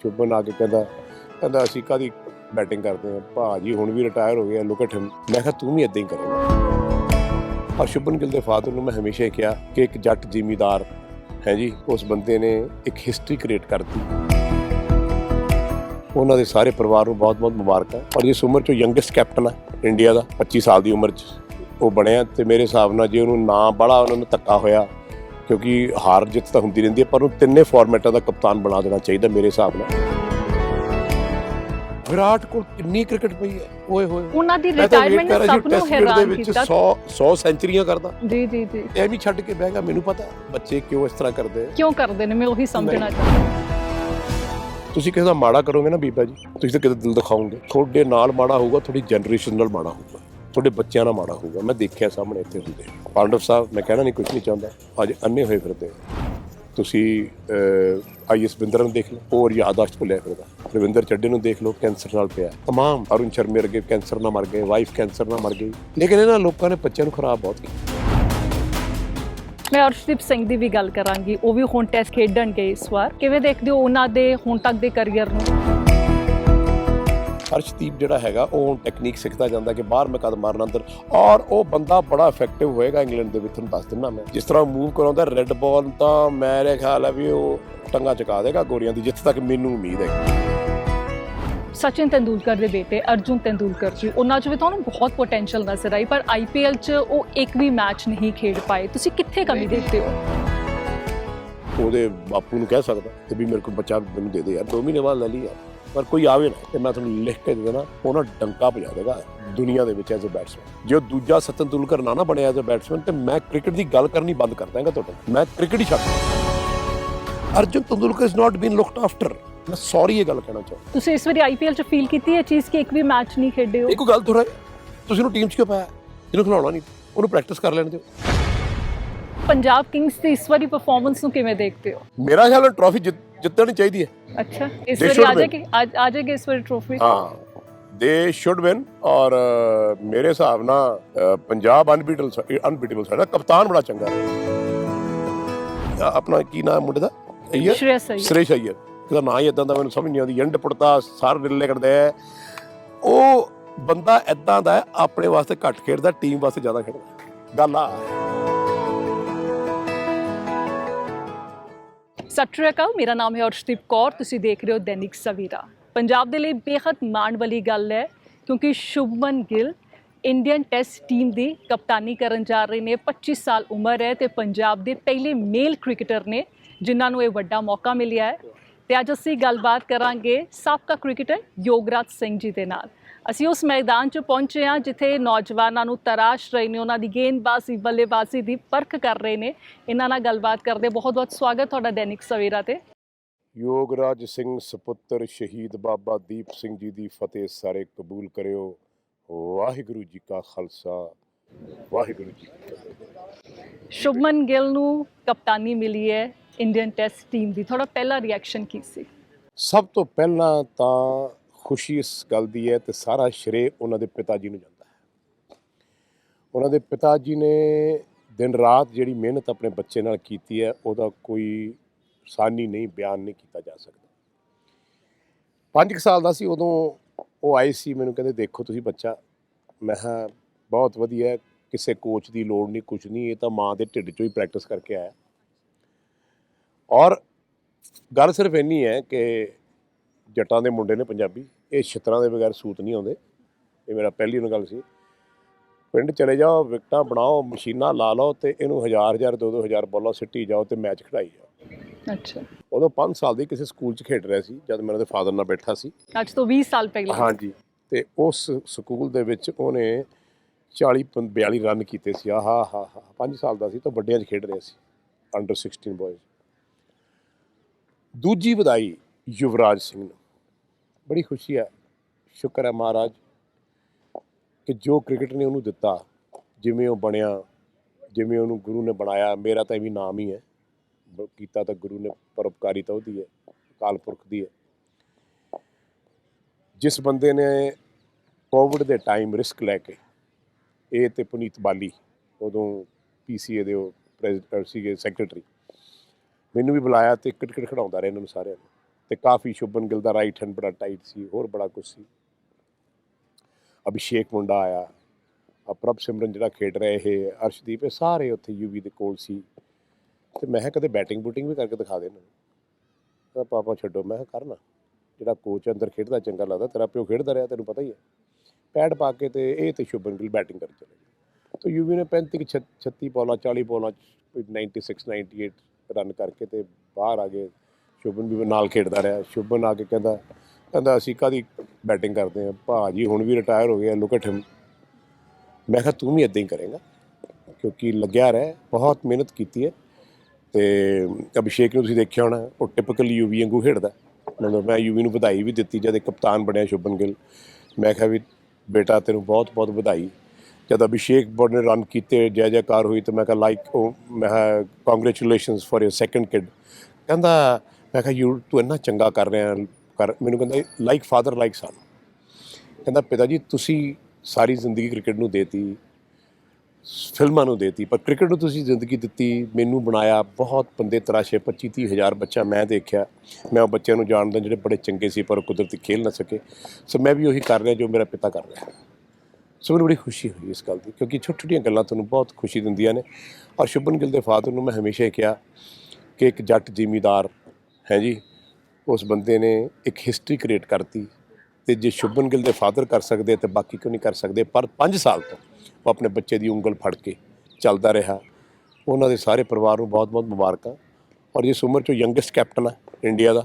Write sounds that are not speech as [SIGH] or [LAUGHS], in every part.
ਸ਼ੁਭਨ ਆ ਕੇ ਕਹਿੰਦਾ ਕਹਿੰਦਾ ਅਸੀਂ ਕਾਦੀ ਬੈਟਿੰਗ ਕਰਦੇ ਹਾਂ? ਭਾਜੀ ਹੁਣ ਵੀ ਰਿਟਾਇਰ ਹੋ ਗਿਆ ਲੁੱਕ ਐਟ ਹਿਮ ਮੈਂ ਕਿਹਾ ਤੂੰ ਵੀ ਇਦਾਂ ਹੀ ਕਰੇਗਾ। ਔਰ ਸ਼ੁਭਨ ਗਿੱਲ ਦੇ ਫਾਦਰ ਨੂੰ ਮੈਂ ਹਮੇਸ਼ਾ ਹੀ ਕਿਹਾ ਕਿ ਇੱਕ ਜੱਟ ਜ਼ਿਮੀਦਾਰ ਹੈ ਜੀ, ਉਸ ਬੰਦੇ ਨੇ ਇੱਕ ਹਿਸਟਰੀ ਕ੍ਰੀਏਟ ਕਰਤੀ। ਉਹਨਾਂ ਦੇ ਸਾਰੇ ਪਰਿਵਾਰ ਨੂੰ ਬਹੁਤ-ਬਹੁਤ ਮੁਬਾਰਕਾਂ। ਔਰ ਇਸ ਉਮਰ 'ਚ ਯੰਗੈਸਟ ਕੈਪਟਨ ਹੈ ਇੰਡੀਆ ਦਾ 25 ਸਾਲ ਦੀ ਉਮਰ 'ਚ, ਉਹ ਬਣਿਆ ਤੇ ਮੇਰੇ ਹਿਸਾਬ ਨਾਲ ਜੇ ਉਹਨੂੰ ਨਾ ਬੜਾ ਉਹਨਾਂ ਨੂੰ ਧੱਕਾ ਹੋਇਆ ਕਿਉਂਕਿ ਹਾਰ ਜਿੱਤ ਤਾਂ ਹੁੰਦੀ ਰਹਿੰਦੀ ਹੈ ਪਰ ਉਹ ਤਿੰਨੇ ਫਾਰਮੈਟਾਂ ਦਾ ਕਪਤਾਨ ਬਣਾ ਦੇਣਾ ਚਾਹੀਦਾ ਮੇਰੇ ਹਿਸਾਬ ਨਾਲ। ਵਿਰਾਟ ਕੋਲ ਕਿੰਨੀ ਕ੍ਰਿਕਟ ਪਈ ਹੈ? ਓਏ ਹੋਏ। ਉਹਨਾਂ ਦੀ ਰਿਟਾਇਰਮੈਂਟ ਨੇ ਸਭ ਨੂੰ ਹੈਰਾਨ ਵਿੱਚ ਕੀਤਾ। 100 100 ਸੈਂਚਰੀਆਂ ਕਰਦਾ। ਜੀ ਜੀ ਜੀ। ਐਵੇਂ ਛੱਡ ਕੇ ਬਹਿ ਗਿਆ ਮੈਨੂੰ ਪਤਾ। ਬੱਚੇ ਕਿਉਂ ਇਸ ਤਰ੍ਹਾਂ ਕਰਦੇ ਆ? ਕਿਉਂ ਕਰਦੇ ਨੇ? ਮੈਂ ਉਹੀ ਸਮਝਣਾ ਚਾਹੁੰਦੀ ਤੁਸੀਂ ਕਿਸੇ ਦਾ ਮਾੜਾ ਕਰੋਗੇ ਨਾ ਬੀਬਾ ਜੀ ਤੁਸੀਂ ਤਾਂ ਕਿਤੇ ਦਿਲ ਦਿਖਾਓਗੇ। ਤੁਹਾਡੇ ਨਾਲ ਮਾੜਾ ਹੋਊਗਾ ਤੁਹਾਡੀ ਜਨਰੇਸ਼ਨ ਨਾਲ ਮਾੜਾ ਹੋਊਗਾ। ਤੁਹਾਡੇ ਬੱਚਿਆਂ ਨਾਲ ਮਾੜਾ ਹੋਊਗਾ। ਮੈਂ ਦੇਖਿਆ ਸਾਹਮਣੇ ਇੱਥੇ ਹੁੰਦੇ। ਪਾਂਡਵ ਸਾਹਿਬ, ਮੈਂ ਕਹਿਣਾ ਨਹੀਂ ਕੁਝ ਨਹੀਂ ਚਾਹੁੰਦਾ। ਅੱਜ ਅੰਨੇ ਹੋਏ ਫਿਰਦੇ ਤੁਸੀਂ ਆਈਐਸ ਬਿੰਦਰ ਨੂੰ ਦੇਖ ਲਓ, ਹੋਰ ਯਾਦਾਸ਼ਤ ਭੁੱਲਿਆ ਫਿਰਦਾ। ਰਵਿੰਦਰ ਚੱਡੇ ਨੂੰ ਦੇਖ ਲਓ, ਕੈਂਸਰ ਨਾਲ ਪਿਆ। ਤਮਾਮ ਅਰੁਣ ਸ਼ਰਮੇ ਵਰਗੇ ਕੈਂਸਰ ਨਾਲ ਮਰ ਗਏ, ਵਾਈਫ ਕੈਂਸਰ ਨਾਲ ਮਰ ਗਈ। ਲੇਕਿਨ ਇਹਨਾਂ ਲੋਕਾਂ ਨੇ ਬੱਚਿਆਂ ਨੂੰ ਖਰਾਬ ਬਹੁਤ ਕੀਤਾ। ਮੈਂ ਅਰਸ਼ਦੀਪ ਸਿੰਘ ਦੀ ਵੀ ਗੱਲ ਕਰਾਂਗੀ। ਉਹ ਵੀ ਹੁਣ ਟੈਸਟ ਖੇਡਣਗੇ ਇਸ ਵਾਰ। ਕਿਵੇਂ ਦੇਖਦੇ ਹੋ ਉਹਨਾਂ ਦੇ ਹੁਣ ਤੱਕ ਦੇ ਕੈਰੀਅਰ ਨੂੰ? ਹਰਸ਼ਦੀਪ ਜਿਹੜਾ ਹੈਗਾ ਉਹ ਹੁਣ ਟੈਕਨੀਕ ਸਿੱਖਦਾ ਜਾਂਦਾ ਕਿ ਬਾਹਰ ਮੈਂ ਕਦਮ ਮਾਰਨਾ ਅੰਦਰ ਔਰ ਉਹ ਬੰਦਾ ਬੜਾ ਇਫੈਕਟਿਵ ਹੋਏਗਾ ਇੰਗਲੈਂਡ ਦੇ ਵਿੱਚ ਤੁਹਾਨੂੰ ਦੱਸ ਦਿੰਦਾ ਮੈਂ। ਜਿਸ ਤਰ੍ਹਾਂ ਮੂਵ ਕਰਾਉਂਦਾ ਰੈੱਡ ਬਾਲ ਤਾਂ ਮੇਰੇ ਖਿਆਲ ਹੈ ਵੀ ਉਹ ਟੰਗਾ ਚਕਾ ਦੇਗਾ ਗੋਰੀਆਂ ਦੀ ਜਿੱਥੇ ਤੱਕ ਮੈਨੂੰ ਉਮੀਦ ਹੈ। ਸਚਿਨ ਤੰਦੂਲਕਰ ਦੇ ਬੇਟੇ ਅਰਜੁਨ ਤੰਦੂਲਕਰ ਜੀ ਉਹਨਾਂ 'ਚ ਵੀ ਤੁਹਾਨੂੰ ਬਹੁਤ ਪੋਟੈਂਸ਼ੀਅਲ ਨਜ਼ਰ ਆਈ ਪਰ ਆਈਪੀਐਲ 'ਚ ਉਹ ਇੱਕ ਵੀ ਮੈਚ ਨਹੀਂ ਖੇਡ ਪਾਏ। ਤੁਸੀਂ ਕਿੱਥੇ ਕਮੀ ਦੇਖਦੇ ਹੋ? ਉਹਦੇ ਬਾਪੂ ਨੂੰ ਕਹਿ ਸਕਦਾ ਤੇ ਵੀ ਮੇਰੇ ਕੋਲ ਬੱਚਾ ਮੈਨੂੰ ਦੇ ਦੇ ਯਾਰ 2 ਮਹੀਨੇ ਬਾਅਦ ਲੈ ਲਈ ਯਾਰ। ਪਰ ਕੋਈ ਆਵੇ ਨਾ ਤੇ ਮੈਂ ਤੁਹਾਨੂੰ ਲਿਖ ਕੇ ਦੇ ਦੇਣਾ ਉਹਨਾਂ ਡੰਕਾ ਵਜਾ ਦੇਗਾ ਦੁਨੀਆ ਦੇ ਵਿੱਚ ਐਜ਼ ਅ ਬੈਟਸਮੈਨ ਜੇ ਉਹ ਦੂਜਾ ਸਤਨ ਤੰਦੂਲਕਰ ਨਾ ਨਾ ਬਣਿਆ ਐਜ਼ ਅ ਬੈਟਸਮੈਨ ਤੇ ਮੈਂ ਕ੍ਰਿਕਟ ਦੀ ਗੱਲ ਕਰਨੀ ਬੰਦ ਕਰ ਦਾਂਗਾ ਤੁਹਾਡੇ। ਮੈਂ ਕ੍ਰਿਕਟ ਹੀ ਛੱਡ। Arjun Tendulkar is not been looked after ਮੈਂ ਸੌਰੀ ਇਹ ਗੱਲ ਕਹਿਣਾ ਚਾਹੁੰਦਾ। ਤੁਸੀਂ ਇਸ ਵਾਰੀ ਆਈਪੀਐਲ 'ਚ ਫੀਲ ਕੀਤੀ ਹੈ ਚੀਜ਼ ਕਿ ਇੱਕ ਵੀ ਮੈਚ ਨਹੀਂ ਖੇਡੇ ਹੋ ਇਹ ਕੋਈ ਗੱਲ ਥੋੜਾ ਤੁਸੀਂ ਉਹਨੂੰ ਟੀਮ 'ਚ ਕਿਉਂ ਪਾਇਆ? ਇਹਨੂੰ ਖਿਲਾਉਣਾ ਨਹੀਂ। ਉਹਨੂੰ ਪ੍ਰੈਕਟਿਸ ਕਰ ਲੈਣ ਦਿਓ। ਪੰਜਾਬ ਕਿੰਗਸ ਦੀ ਇਸ ਵਾਰੀ ਪਰਫਾਰਮੈਂਸ ਨੂੰ ਕਿਵੇਂ ਦੇਖਦੇ ਹੋ? ਮੇਰਾ ਖਿਆਲ ਹੈ ਟਰਾਫੀ ਜਿੱਤਣੀ ਚਾਹੀਦੀ ਹੈ। ਅੱਛਾ ਇਸ They ਵਾਰੀ should ਆ win. ਜਾਏਗੀ ਅੱਜ ਆ ਜਾਏਗੀ ਇਸ ਵਾਰੀ ਟਰੋਫੀ ਹਾਂ ਦੇ ਸ਼ੁੱਡ ਵਿਨ ਔਰ ਅ, ਮੇਰੇ ਹਿਸਾਬ ਨਾਲ ਅ, ਪੰਜਾਬ ਅਨਬੀਟਲ ਅਨਬੀਟੇਬਲ ਸਾਡਾ ਕਪਤਾਨ ਬੜਾ ਚੰਗਾ ਹੈ। ਆਪਣਾ ਕੀ ਨਾਮ ਮੁੰਡੇ ਦਾ? ਅਈਰ ਸ਼੍ਰੇਯਸ ਅਈਅਰ। ਸੁਰੇਸ਼ ਅਈਰ ਇਹਦਾ ਨਾਂ ਹੀ ਇਦਾਂ ਦਾ ਮੈਨੂੰ ਸਮਝ ਨਹੀਂ ਆਉਂਦੀ। ਐਂਡ ਪੁੱਟਦਾ ਸਾਰ ਰਿਲੇ ਕਰਦੇ ਹੈ। ਉਹ ਬੰਦਾ ਇਦਾਂ ਦਾ ਹੈ, ਆਪਣੇ ਵਾਸਤੇ ਘੱਟ ਖੇਡਦਾ ਟੀਮ ਵਾਸਤੇ ਜ਼ਿਆਦਾ ਖੇਡਦਾ। ਗੱਲ ਆ। ਸਤਿ ਸ਼੍ਰੀ ਅਕਾਲ, ਮੇਰਾ ਨਾਮ ਹੈ ਅਰਸ਼ਦੀਪ ਕੌਰ, ਤੁਸੀਂ ਦੇਖ ਰਹੇ ਹੋ ਦੈਨਿਕ ਸਵੇਰਾ। ਪੰਜਾਬ ਦੇ ਲਈ ਬੇਹੱਦ ਮਾਣ ਵਾਲੀ ਗੱਲ ਹੈ, ਕਿਉਂਕਿ Shubman Gill Indian test team ਦੀ ਕਪਤਾਨੀ ਕਰਨ ਜਾ ਰਹੇ ਨੇ। 25 ਸਾਲ ਉਮਰ ਹੈ ਤੇ ਪੰਜਾਬ ਦੇ ਪਹਿਲੇ ਮੇਲ ਕ੍ਰਿਕਟਰ ਨੇ, ਜਿਨ੍ਹਾਂ ਨੂੰ ਇਹ ਵੱਡਾ ਮੌਕਾ ਮਿਲਿਆ ਹੈ। ਤੇ ਅੱਜ ਅਸੀਂ ਗੱਲਬਾਤ ਕਰਾਂਗੇ ਸਾਬਕਾ ਕ੍ਰਿਕਟਰ ਯੋਗਰਾਜ ਸਿੰਘ ਜੀ ਦੇ ਨਾਲ। ਅਸੀਂ ਉਸ ਮੈਦਾਨ 'ਚ ਪਹੁੰਚੇ ਹਾਂ ਜਿੱਥੇ ਨੌਜਵਾਨਾਂ ਨੂੰ ਤਰਾਸ਼ ਰਹੇ ਨੇ ਉਹਨਾਂ ਦੀ ਗੇਂਦਬਾਜ਼ੀ ਬੱਲੇਬਾਜ਼ੀ ਦੀ ਪਰਖ ਕਰ ਰਹੇ ਨੇ। ਇਹਨਾਂ ਨਾਲ ਗੱਲਬਾਤ ਕਰਦੇ ਬਹੁਤ ਬਹੁਤ ਸਵਾਗਤ ਤੁਹਾਡਾ ਦੈਨਿਕ ਸਵੇਰਾ ਤੇ। ਯੋਗਰਾਜ ਸਿੰਘ ਸੁਪੁੱਤਰ ਸ਼ਹੀਦ ਬਾਬਾ ਦੀਪ ਸਿੰਘ ਜੀ ਦੀ ਫਤਿਹ ਸਾਰੇ ਕਬੂਲ ਕਰਿਓ। ਵਾਹਿਗੁਰੂ ਜੀ ਕਾ ਖਾਲਸਾ। ਵਾਹਿਗੁਰੂ ਜੀ ਕੀ ਫਤਿਹ। ਸ਼ੁਭਮਨ ਗਿੱਲ ਨੂੰ ਕਪਤਾਨੀ ਮਿਲੀ ਹੈ ਇੰਡੀਅਨ ਟੈਸਟ ਟੀਮ ਦੀ। ਥੋੜਾ ਪਹਿਲਾ ਰਿਐਕਸ਼ਨ ਕੀ ਸੀ? ਸਭ ਤੋਂ ਪਹਿਲਾਂ ਤਾਂ ਖੁਸ਼ੀ ਇਸ ਗੱਲ ਦੀ ਹੈ ਤੇ ਸਾਰਾ ਸ਼੍ਰੇ ਉਹਨਾਂ ਦੇ ਪਿਤਾ ਜੀ ਨੂੰ ਜਾਂਦਾ ਹੈ। ਉਹਨਾਂ ਦੇ ਪਿਤਾ ਜੀ ਨੇ ਦਿਨ ਰਾਤ ਜਿਹੜੀ ਮਿਹਨਤ ਆਪਣੇ ਬੱਚੇ ਨਾਲ ਕੀਤੀ ਹੈ, ਉਹਦਾ ਕੋਈ ਸਾਨੀ ਨਹੀਂ, ਬਿਆਨ ਨਹੀਂ ਕੀਤਾ ਜਾ ਸਕਦਾ। 5 ਸਾਲ ਦਾ ਸੀ, ਉਦੋਂ ਉਹ ਆਏ ਸੀ, ਮੈਨੂੰ ਕਹਿੰਦੇ, ਦੇਖੋ ਤੁਸੀਂ ਬੱਚਾ। ਮੈਂ ਕਿਹਾ, ਬਹੁਤ ਵਧੀਆ ਕਿਸੇ ਕੋਚ ਦੀ ਲੋੜ ਨਹੀਂ ਕੁਝ ਨਹੀਂ, ਇਹ ਤਾਂ ਮਾਂ ਦੇ ਢਿੱਡ ਚੋਂ ਹੀ ਪ੍ਰੈਕਟਿਸ ਕਰਕੇ ਆਇਆ। ਔਰ ਗੱਲ ਸਿਰਫ ਇੰਨੀ ਹੈ ਕਿ ਜੱਟਾਂ ਦੇ ਮੁੰਡੇ ਨੇ ਪੰਜਾਬੀ ਇਹ ਛਿੱਤਰਾਂ ਦੇ ਬਗੈਰ ਸੂਤ ਨਹੀਂ ਆਉਂਦੇ। ਇਹ ਮੇਰਾ ਪਹਿਲੀ ਉਹਨਾਂ ਗੱਲ ਸੀ। ਪਿੰਡ ਚਲੇ ਜਾਓ ਵਿਕਟਾਂ ਬਣਾਓ ਮਸ਼ੀਨਾਂ ਲਾ ਲਓ ਤੇ ਇਹਨੂੰ ਹਜ਼ਾਰ ਹਜ਼ਾਰ ਦੋ ਦੋ ਹਜ਼ਾਰ ਬੋਲਾਂ ਸਿੱਟੀ ਜਾਓ ਤੇ ਮੈਚ ਖੜਾਈ ਜਾਓ। ਅੱਛਾ। ਉਦੋਂ 5 ਸਾਲ ਦੀ ਕਿਸੇ ਸਕੂਲ 'ਚ ਖੇਡ ਰਿਹਾ ਸੀ ਜਦ ਮੈਂ ਉਹਦੇ ਫਾਦਰ ਨਾਲ ਬੈਠਾ ਸੀ। ਅੱਜ ਤੋਂ 20 ਸਾਲ ਪਹਿਲਾਂ। ਹਾਂਜੀ। ਤੇ ਉਸ ਸਕੂਲ ਦੇ ਵਿੱਚ ਉਹਨੇ 40 ਪੰ- 42 ਰਨ ਕੀਤੇ ਸੀ। ਆਹਾ ਹਾ ਹਾ। 5 ਸਾਲ ਦਾ ਸੀ ਤਾਂ ਵੱਡਿਆਂ 'ਚ ਖੇਡ ਰਿਹਾ ਸੀ ਅੰਡਰ 16 ਬॉयਜ਼ ਦੂਜੀ ਵਧਾਈ ਯੁਵਰਾਜ ਸਿੰਘ ਨੂੰ। ਬੜੀ ਖੁਸ਼ੀ ਹੈ, ਸ਼ੁਕਰ ਹੈ ਮਹਾਰਾਜ, ਕਿ ਜੋ ਕ੍ਰਿਕਟ ਨੇ ਉਹਨੂੰ ਦਿੱਤਾ, ਜਿਵੇਂ ਉਹ ਬਣਿਆ, ਜਿਵੇਂ ਉਹਨੂੰ ਗੁਰੂ ਨੇ ਬਣਾਇਆ, ਮੇਰਾ ਤਾਂ ਇਹ ਵੀ ਨਾਮ ਹੀ ਹੈ ਕੀਤਾ ਤਾਂ ਗੁਰੂ ਨੇ, ਪਰਉਪਕਾਰੀ ਤਾਂ ਉਹਦੀ ਹੈ, ਅਕਾਲ ਪੁਰਖ ਦੀ ਹੈ। ਜਿਸ ਬੰਦੇ ਨੇ ਕੋਵਿਡ ਦੇ ਟਾਈਮ ਰਿਸਕ ਲੈ ਕੇ ਇਹ ਤੇ ਪੁਨੀਤ ਬਾਲੀ, ਉਦੋਂ ਪੀਸੀਏ ਦੇ ਉਹ ਪ੍ਰੈਜ਼ੀਡੈਂਟ ਸੀਗੇ ਸੈਕਟਰੀ ਮੈਨੂੰ ਵੀ ਬੁਲਾਇਆ ਤੇ ਕ੍ਰਿਕਟ ਖਿਡਾਉਂਦਾ ਰਿਹਾ ਇਹਨਾਂ ਨੂੰ ਸਾਰਿਆਂ ਨੂੰ। ਤੇ ਕਾਫੀ ਸ਼ੁਭਨ ਗਿੱਲ ਦਾ ਰਾਈਟ ਹੈਂਡ ਬੜਾ ਟਾਈਟ ਸੀ, ਹੋਰ ਬੜਾ ਕੁਝ ਸੀ। ਅਭਿਸ਼ੇਕ ਮੁੰਡਾ ਆਇਆ ਆ ਪ੍ਰਭ ਸਿਮਰਨ ਜਿਹੜਾ ਖੇਡ ਰਿਹਾ, ਇਹ ਅਰਸ਼ਦੀਪ, ਇਹ ਸਾਰੇ ਉੱਥੇ ਯੂਵੀ ਦੇ ਕੋਲ ਸੀ। ਤੇ ਮੈਂ ਕਿਹਾ ਕਦੇ ਬੈਟਿੰਗ ਬੂਟਿੰਗ ਵੀ ਕਰਕੇ ਦਿਖਾ ਦੇਣਾ ਤਾਂ ਪਾਪਾ ਛੱਡੋ। ਮੈਂ ਕਿਹਾ, ਕਰਨਾ। ਜਿਹੜਾ ਕੋਚ ਅੰਦਰ ਖੇਡਦਾ, ਚੰਗਾ ਲੱਗਦਾ, ਤੇਰਾ ਪਿਓ ਖੇਡਦਾ ਰਿਹਾ, ਤੈਨੂੰ ਪਤਾ ਹੀ ਹੈ ਪੈਡ ਪਾ ਕੇ ਤੇ ਇਹ ਤੇ ਸ਼ੁਭਨ ਗਿੱਲ ਬੈਟਿੰਗ ਕਰ ਚਲੇ ਗਏ। ਤਾਂ ਯੂਵੀ ਨੇ 35 ਕੁ ਛ- 36 ਬੋਲਾਂ 40 ਬੋਲਾਂ 'ਚ ਕੋਈ 96 98 ਰਨ ਕਰਕੇ ਤੇ ਬਾਹਰ ਆ ਗਏ। ਸ਼ੁਭਨ ਵੀ ਨਾਲ ਖੇਡਦਾ ਰਿਹਾ। ਸ਼ੁਭਨ ਆ ਕੇ ਕਹਿੰਦਾ ਕਹਿੰਦਾ ਅਸੀਂ ਕਾਦੀ ਬੈਟਿੰਗ ਕਰਦੇ ਆ ਭਾਜੀ ਹੁਣ ਵੀ ਰਿਟਾਇਰ ਹੋ ਗਿਆ ਲੁੱਕ ਐਟ ਹਿਮ ਮੈਂ ਕਿਹਾ ਤੂੰ ਵੀ ਇਦਾਂ ਹੀ ਕਰੇਗਾ, ਕਿਉਂਕਿ ਲੱਗਿਆ ਰਹਿ, ਬਹੁਤ ਮਿਹਨਤ ਕੀਤੀ ਹੈ। ਤੇ ਅਭਿਸ਼ੇਕ ਨੂੰ ਤੁਸੀਂ ਦੇਖਿਆ ਹੋਣਾ, ਉਹ ਟਿਪਕਲ ਯੂਵੀ ਵਾਂਗੂ ਖੇਡਦਾ। ਮਤਲਬ ਮੈਂ ਯੂਵੀ ਨੂੰ ਵਧਾਈ ਵੀ ਦਿੱਤੀ, ਜਦ ਇਹ ਕਪਤਾਨ ਬਣਿਆ ਸ਼ੁਭਨ ਗਿੱਲ। ਮੈਂ ਕਿਹਾ ਵੀ ਬੇਟਾ ਤੈਨੂੰ ਬਹੁਤ ਬਹੁਤ ਵਧਾਈ। ਜਦ ਅਭਿਸ਼ੇਕ ਬੋਰ ਨੇ ਰਨ ਕੀਤੇ ਜੈ ਜੈਕਾਰ ਹੋਈ, ਤੇ ਮੈਂ ਕਿਹਾ ਲਾਈਕ ਉਹ ਮੈਂ ਕਿਹਾ congratulations for your second kid ਕਹਿੰਦਾ ਮੈਂ ਕਿਹਾ, ਯੂ, ਤੂੰ ਇੰਨਾ ਚੰਗਾ ਕਰ ਰਿਹਾ, ਕਰ ਮੈਨੂੰ ਕਹਿੰਦਾ ਲਾਈਕ ਫਾਦਰ ਲਾਈਕ ਸਨ ਕਹਿੰਦਾ, ਪਿਤਾ ਜੀ, ਤੁਸੀਂ ਸਾਰੀ ਜ਼ਿੰਦਗੀ ਕ੍ਰਿਕਟ ਨੂੰ ਦੇਤੀ, ਫਿਲਮਾਂ ਨੂੰ ਦੇਤੀ, ਪਰ ਕ੍ਰਿਕਟ ਨੂੰ ਤੁਸੀਂ ਜ਼ਿੰਦਗੀ ਦਿੱਤੀ, ਮੈਨੂੰ ਬਣਾਇਆ ਬਹੁਤ ਬੰਦੇ ਤਰਾਸ਼ੇ 25 30 ਹਜ਼ਾਰ ਬੱਚਾ ਮੈਂ ਦੇਖਿਆ, ਮੈਂ ਉਹ ਬੱਚਿਆਂ ਨੂੰ ਜਾਣਦਾ ਜਿਹੜੇ ਬੜੇ ਚੰਗੇ ਸੀ, ਪਰ ਉਹ ਕੁਦਰਤੀ ਖੇਲ ਨਾ ਸਕੇ। ਸੋ ਮੈਂ ਵੀ ਉਹੀ ਕਰ ਰਿਹਾ ਜੋ ਮੇਰਾ ਪਿਤਾ ਕਰ ਰਿਹਾ ਸੋ ਮੈਨੂੰ ਬੜੀ ਖੁਸ਼ੀ ਹੋਈ ਇਸ ਗੱਲ ਦੀ, ਕਿਉਂਕਿ ਛੋਟੀ ਛੋਟੀਆਂ ਗੱਲਾਂ ਤੁਹਾਨੂੰ ਬਹੁਤ ਖੁਸ਼ੀ ਦਿੰਦੀਆਂ ਨੇ। ਔਰ ਸ਼ੁਭਨ ਗਿੱਲ ਦੇ ਫਾਦਰ ਨੂੰ ਮੈਂ ਹਮੇਸ਼ਾ ਹੀ ਕਿਹਾ ਕਿ ਇੱਕ ਜੱਟ ਜ਼ਿਮੀਦਾਰ ਹੈ ਜੀ, ਉਸ ਬੰਦੇ ਨੇ ਇੱਕ ਹਿਸਟਰੀ ਕ੍ਰੀਏਟ ਕਰਤੀ ਤੇ ਜੇ ਸ਼ੁਭਨ ਗਿੱਲ ਦੇ ਫਾਦਰ ਕਰ ਸਕਦੇ ਤੇ ਬਾਕੀ ਕਿਉਂ ਨਹੀਂ ਕਰ ਸਕਦੇ, ਪਰ 5 ਸਾਲ ਤੋਂ ਉਹ ਆਪਣੇ ਬੱਚੇ ਦੀ ਉਂਗਲ ਫੜ ਕੇ ਚੱਲਦਾ ਰਿਹਾ। ਉਹਨਾਂ ਦੇ ਸਾਰੇ ਪਰਿਵਾਰ ਨੂੰ ਬਹੁਤ-ਬਹੁਤ ਮੁਬਾਰਕਾਂ ਔਰ ਇਸ ਉਮਰ 'ਚੋਂ ਯੰਗੈਸਟ ਕੈਪਟਨ ਹੈ ਇੰਡੀਆ ਦਾ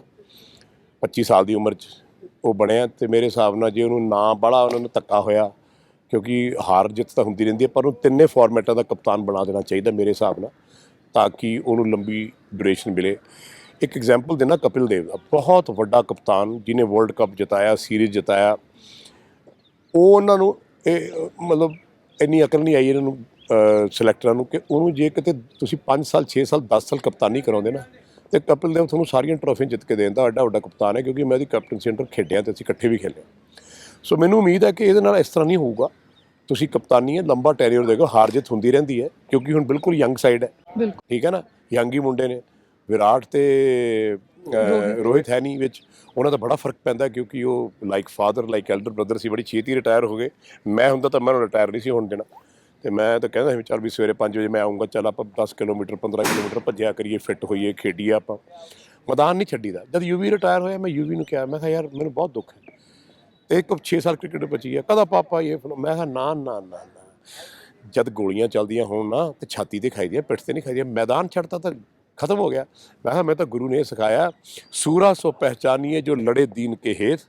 25 ਸਾਲ ਦੀ ਉਮਰ 'ਚ ਉਹ ਬਣਿਆ ਤੇ ਮੇਰੇ ਹਿਸਾਬ ਨਾਲ ਜੇ ਉਹਨੂੰ ਨਾ ਬੜਾ ਉਹਨਾਂ ਨੂੰ ਧੱਕਾ ਹੋਇਆ, ਕਿਉਂਕਿ ਹਾਰ ਜਿੱਤ ਤਾਂ ਹੁੰਦੀ ਰਹਿੰਦੀ ਹੈ, ਪਰ ਉਹ ਤਿੰਨੇ ਫਾਰਮੈਟਾਂ ਦਾ ਕਪਤਾਨ ਬਣਾ ਦੇਣਾ ਚਾਹੀਦਾ ਮੇਰੇ ਹਿਸਾਬ ਨਾਲ ਤਾਂ ਕਿ ਉਹਨੂੰ ਲੰਬੀ ਡਿਊਰੇਸ਼ਨ ਮਿਲੇ। ਇੱਕ ਐਗਜ਼ਾਮਪਲ ਦੇਣਾ ਕਪਿਲ ਦੇਵ ਦਾ ਬਹੁਤ ਵੱਡਾ ਕਪਤਾਨ ਜਿਹਨੇ ਵਰਲਡ ਕੱਪ ਜਿਤਾਇਆ ਸੀਰੀਜ਼ ਜਿਤਾਇਆ। ਉਹ ਉਹਨਾਂ ਨੂੰ ਇਹ ਮਤਲਬ ਇੰਨੀ ਅਕਲ ਨਹੀਂ ਆਈ ਇਹਨਾਂ ਨੂੰ ਸਿਲੈਕਟਰਾਂ ਨੂੰ ਕਿ ਉਹਨੂੰ ਜੇ ਕਿਤੇ ਤੁਸੀਂ 5 ਸਾਲ 6 ਸਾਲ 10 ਸਾਲ ਕਪਤਾਨੀ ਕਰਾਉਂਦੇ ਨਾ ਤੇ ਕਪਿਲ ਦੇਵ ਤੁਹਾਨੂੰ ਸਾਰੀਆਂ ਟਰੋਫੀਆਂ ਜਿੱਤ ਕੇ ਦੇਣ ਦਾ ਐਡਾ ਵੱਡਾ ਕਪਤਾਨ ਹੈ ਕਿਉਂਕਿ ਮੈਂ ਉਹਦੀ ਕੈਪਟਨਸੀ ਅੰਡਰ ਖੇਡਿਆ ਤੇ ਅਸੀਂ ਇਕੱਠੇ ਵੀ ਖੇਲੇ। ਸੋ ਮੈਨੂੰ ਉਮੀਦ ਹੈ ਕਿ ਇਹਦੇ ਨਾਲ ਇਸ ਤਰ੍ਹਾਂ ਨਹੀਂ ਹੋਊਗਾ। ਤੁਸੀਂ ਕਪਤਾਨੀ ਹੈ ਲੰਬਾ ਟੈਰੀਅਰ ਦੇਖੋ ਹਾਰ ਜਿੱਤ ਹੁੰਦੀ ਰਹਿੰਦੀ ਹੈ ਕਿਉਂਕਿ ਹੁਣ ਬਿਲਕੁਲ ਯੰਗ ਸਾਈਡ ਹੈ। ਬਿਲਕੁਲ। ਠੀਕ ਹੈ ਨਾ? ਯੰਗ ਹੀ ਮੁੰਡੇ ਨੇ। ਵਿਰਾਟ ਤੇ ਰੋਹਿਤ। ਹੈ ਨਹੀਂ ਵਿੱਚ ਉਹਨਾਂ ਦਾ ਬੜਾ ਫ਼ਰਕ ਪੈਂਦਾ ਕਿਉਂਕਿ ਉਹ like father like elder brother ਸੀ ਬੜੀ ਛੇਤੀ ਰਿਟਾਇਰ ਹੋ ਗਏ। ਮੈਂ ਹੁੰਦਾ ਤਾਂ ਮੈਂ ਰਿਟਾਇਰ ਨਹੀਂ ਸੀ ਹੋਣ ਦੇਣਾ। ਤੇ ਮੈਂ ਤਾਂ ਕਹਿੰਦਾ ਸੀ ਚੱਲ ਵੀ ਸਵੇਰੇ 5 ਵਜੇ ਮੈਂ ਆਉਂਗਾ ਚੱਲ ਆਪਾਂ 10 ਕਿਲੋਮੀਟਰ 15 ਕਿਲੋਮੀਟਰ ਭੱਜਿਆ ਕਰੀਏ ਫਿੱਟ ਹੋਈਏ ਖੇਡੀਏ ਆਪਾਂ। ਮੈਦਾਨ ਨਹੀਂ ਛੱਡੀਦਾ। ਜਦ ਯੂਵੀ ਰਿਟਾਇਰ ਹੋਇਆ ਮੈਂ ਯੂਵੀ ਨੂੰ ਕਿਹਾ ਮੈਂ ਕਿਹਾ ਯਾਰ ਮੈਨੂੰ ਬਹੁਤ ਦੁੱਖ ਹੈ। ਤੇ ਇੱਕ 6 ਸਾਲ ਕ੍ਰਿਕਟ ਬਚੀ ਹੈ ਕਦਾ ਪਾਪਾ ਇਹ ਫਲਾਣਾ? ਮੈਂ ਕਿਹਾ ਨਾ ਨਾ ਨਾ ਨਾ। ਜਦ ਗੋਲੀਆਂ ਚੱਲਦੀਆਂ ਹੋਣ ਨਾ ਤੇ ਛਾਤੀ ਤੇ ਖਾਈਦੀਆਂ ਪਿੱਠ ਤੇ ਨਹੀਂ ਖਾਈਦੀਆਂ ਮੈਦਾਨ ਛੱਡਤਾ ਤਾਂ ਖਤਮ ਹੋ ਗਿਆ। ਮੈਂ ਕਿਹਾ ਮੈਂ ਤਾਂ ਗੁਰੂ ਨੇ ਸਿਖਾਇਆ ਸੂਰਾ ਸੋ ਪਹਿਚਾਨੀਏ ਜੋ ਲੜੇ ਦੀਨ ਕੇ ਹੇਤ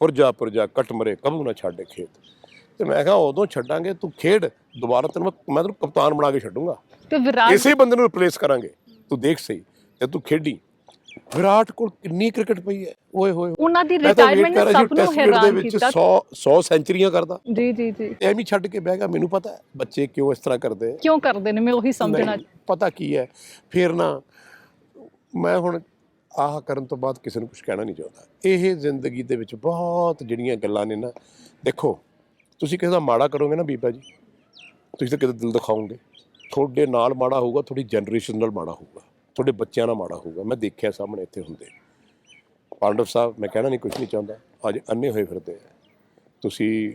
ਪੁਰਜਾ ਪੁਰਜਾ ਕਟ ਮਰੇ ਕਬੂ ਨਾ ਛੱਡੇ ਖੇਤ। ਤੇ ਮੈਂ ਕਿਹਾ ਉਦੋਂ ਛੱਡਾਂਗੇ ਤੂੰ ਖੇਡ ਦੁਬਾਰਾ ਤੈਨੂੰ ਮੈਂ ਮੈਂ ਤੈਨੂੰ ਕਪਤਾਨ ਬਣਾ ਕੇ ਛੱਡੂੰਗਾ। ਤੇ ਵਿਰਾਟ ਇਸੇ ਬੰਦੇ ਨੂੰ ਰਿਪਲੇਸ ਕਰਾਂਗੇ। ਤੂੰ ਦੇਖ ਸਹੀ ਤੇ ਤੂੰ ਖੇਡੀ। ਵਿਰਾਟ ਕੋਲ ਕਿੰਨੀ ਕ੍ਰਿਕਟ ਪਈ ਹੈ? ਓਏ ਹੋਏ। ਉਹਨਾਂ ਦੀ ਰਿਟਾਇਰਮੈਂਟ ਨੇ ਸਭ ਨੂੰ ਹੈਰਾਨ ਵਿੱਚ ਕੀਤਾ। 100 100 ਸੈਂਚਰੀਆਂ ਕਰਦਾ। ਜੀ ਜੀ ਜੀ। ਐਵੇਂ ਛੱਡ ਕੇ ਬਹਿ ਗਿਆ। ਮੈਨੂੰ ਪਤਾ ਹੈ ਬੱਚੇ ਕਿਉਂ ਇਸ ਤਰ੍ਹਾਂ ਕਰਦੇ ਆ। ਕਿਉਂ ਕਰਦੇ ਨੇ ਮੈਂ ਉਹੀ ਸਮਝਣਾ ਪਤਾ ਕੀ ਹੈ ਫਿਰ ਨਾ ਮੈਂ ਹੁਣ ਆਹ ਕਰਨ ਤੋਂ ਬਾਅਦ ਕਿਸੇ ਨੂੰ ਕੁਝ ਕਹਿਣਾ ਨਹੀਂ ਚਾਹੁੰਦਾ। ਇਹ ਜ਼ਿੰਦਗੀ ਦੇ ਵਿੱਚ ਬਹੁਤ ਜਿਹੜੀਆਂ ਗੱਲਾਂ ਨੇ ਨਾ ਦੇਖੋ ਤੁਸੀਂ ਕਿਸੇ ਦਾ ਮਾੜਾ ਕਰੋਗੇ ਨਾ ਬੀਬਾ ਜੀ ਤੁਸੀਂ ਤਾਂ ਕਿਤੇ ਦਿਲ ਦਿਖਾਓਗੇ। ਤੁਹਾਡੇ ਨਾਲ ਮਾੜਾ ਹੋਊਗਾ ਤੁਹਾਡੀ ਜਨਰੇਸ਼ਨ ਨਾਲ ਮਾੜਾ ਹੋਊਗਾ। ਤੁਹਾਡੇ ਬੱਚਿਆਂ ਨਾਲ ਮਾੜਾ ਹੋਊਗਾ। ਮੈਂ ਦੇਖਿਆ ਸਾਹਮਣੇ ਇੱਥੇ ਹੁੰਦੇ। ਪਾਂਡਵ ਸਾਹਿਬ, ਮੈਂ ਕਹਿਣਾ ਨਹੀਂ ਕੁਝ ਨਹੀਂ ਚਾਹੁੰਦਾ। ਅੱਜ ਅੰਨੇ ਹੋਏ ਫਿਰਦੇ ਆ। ਤੁਸੀਂ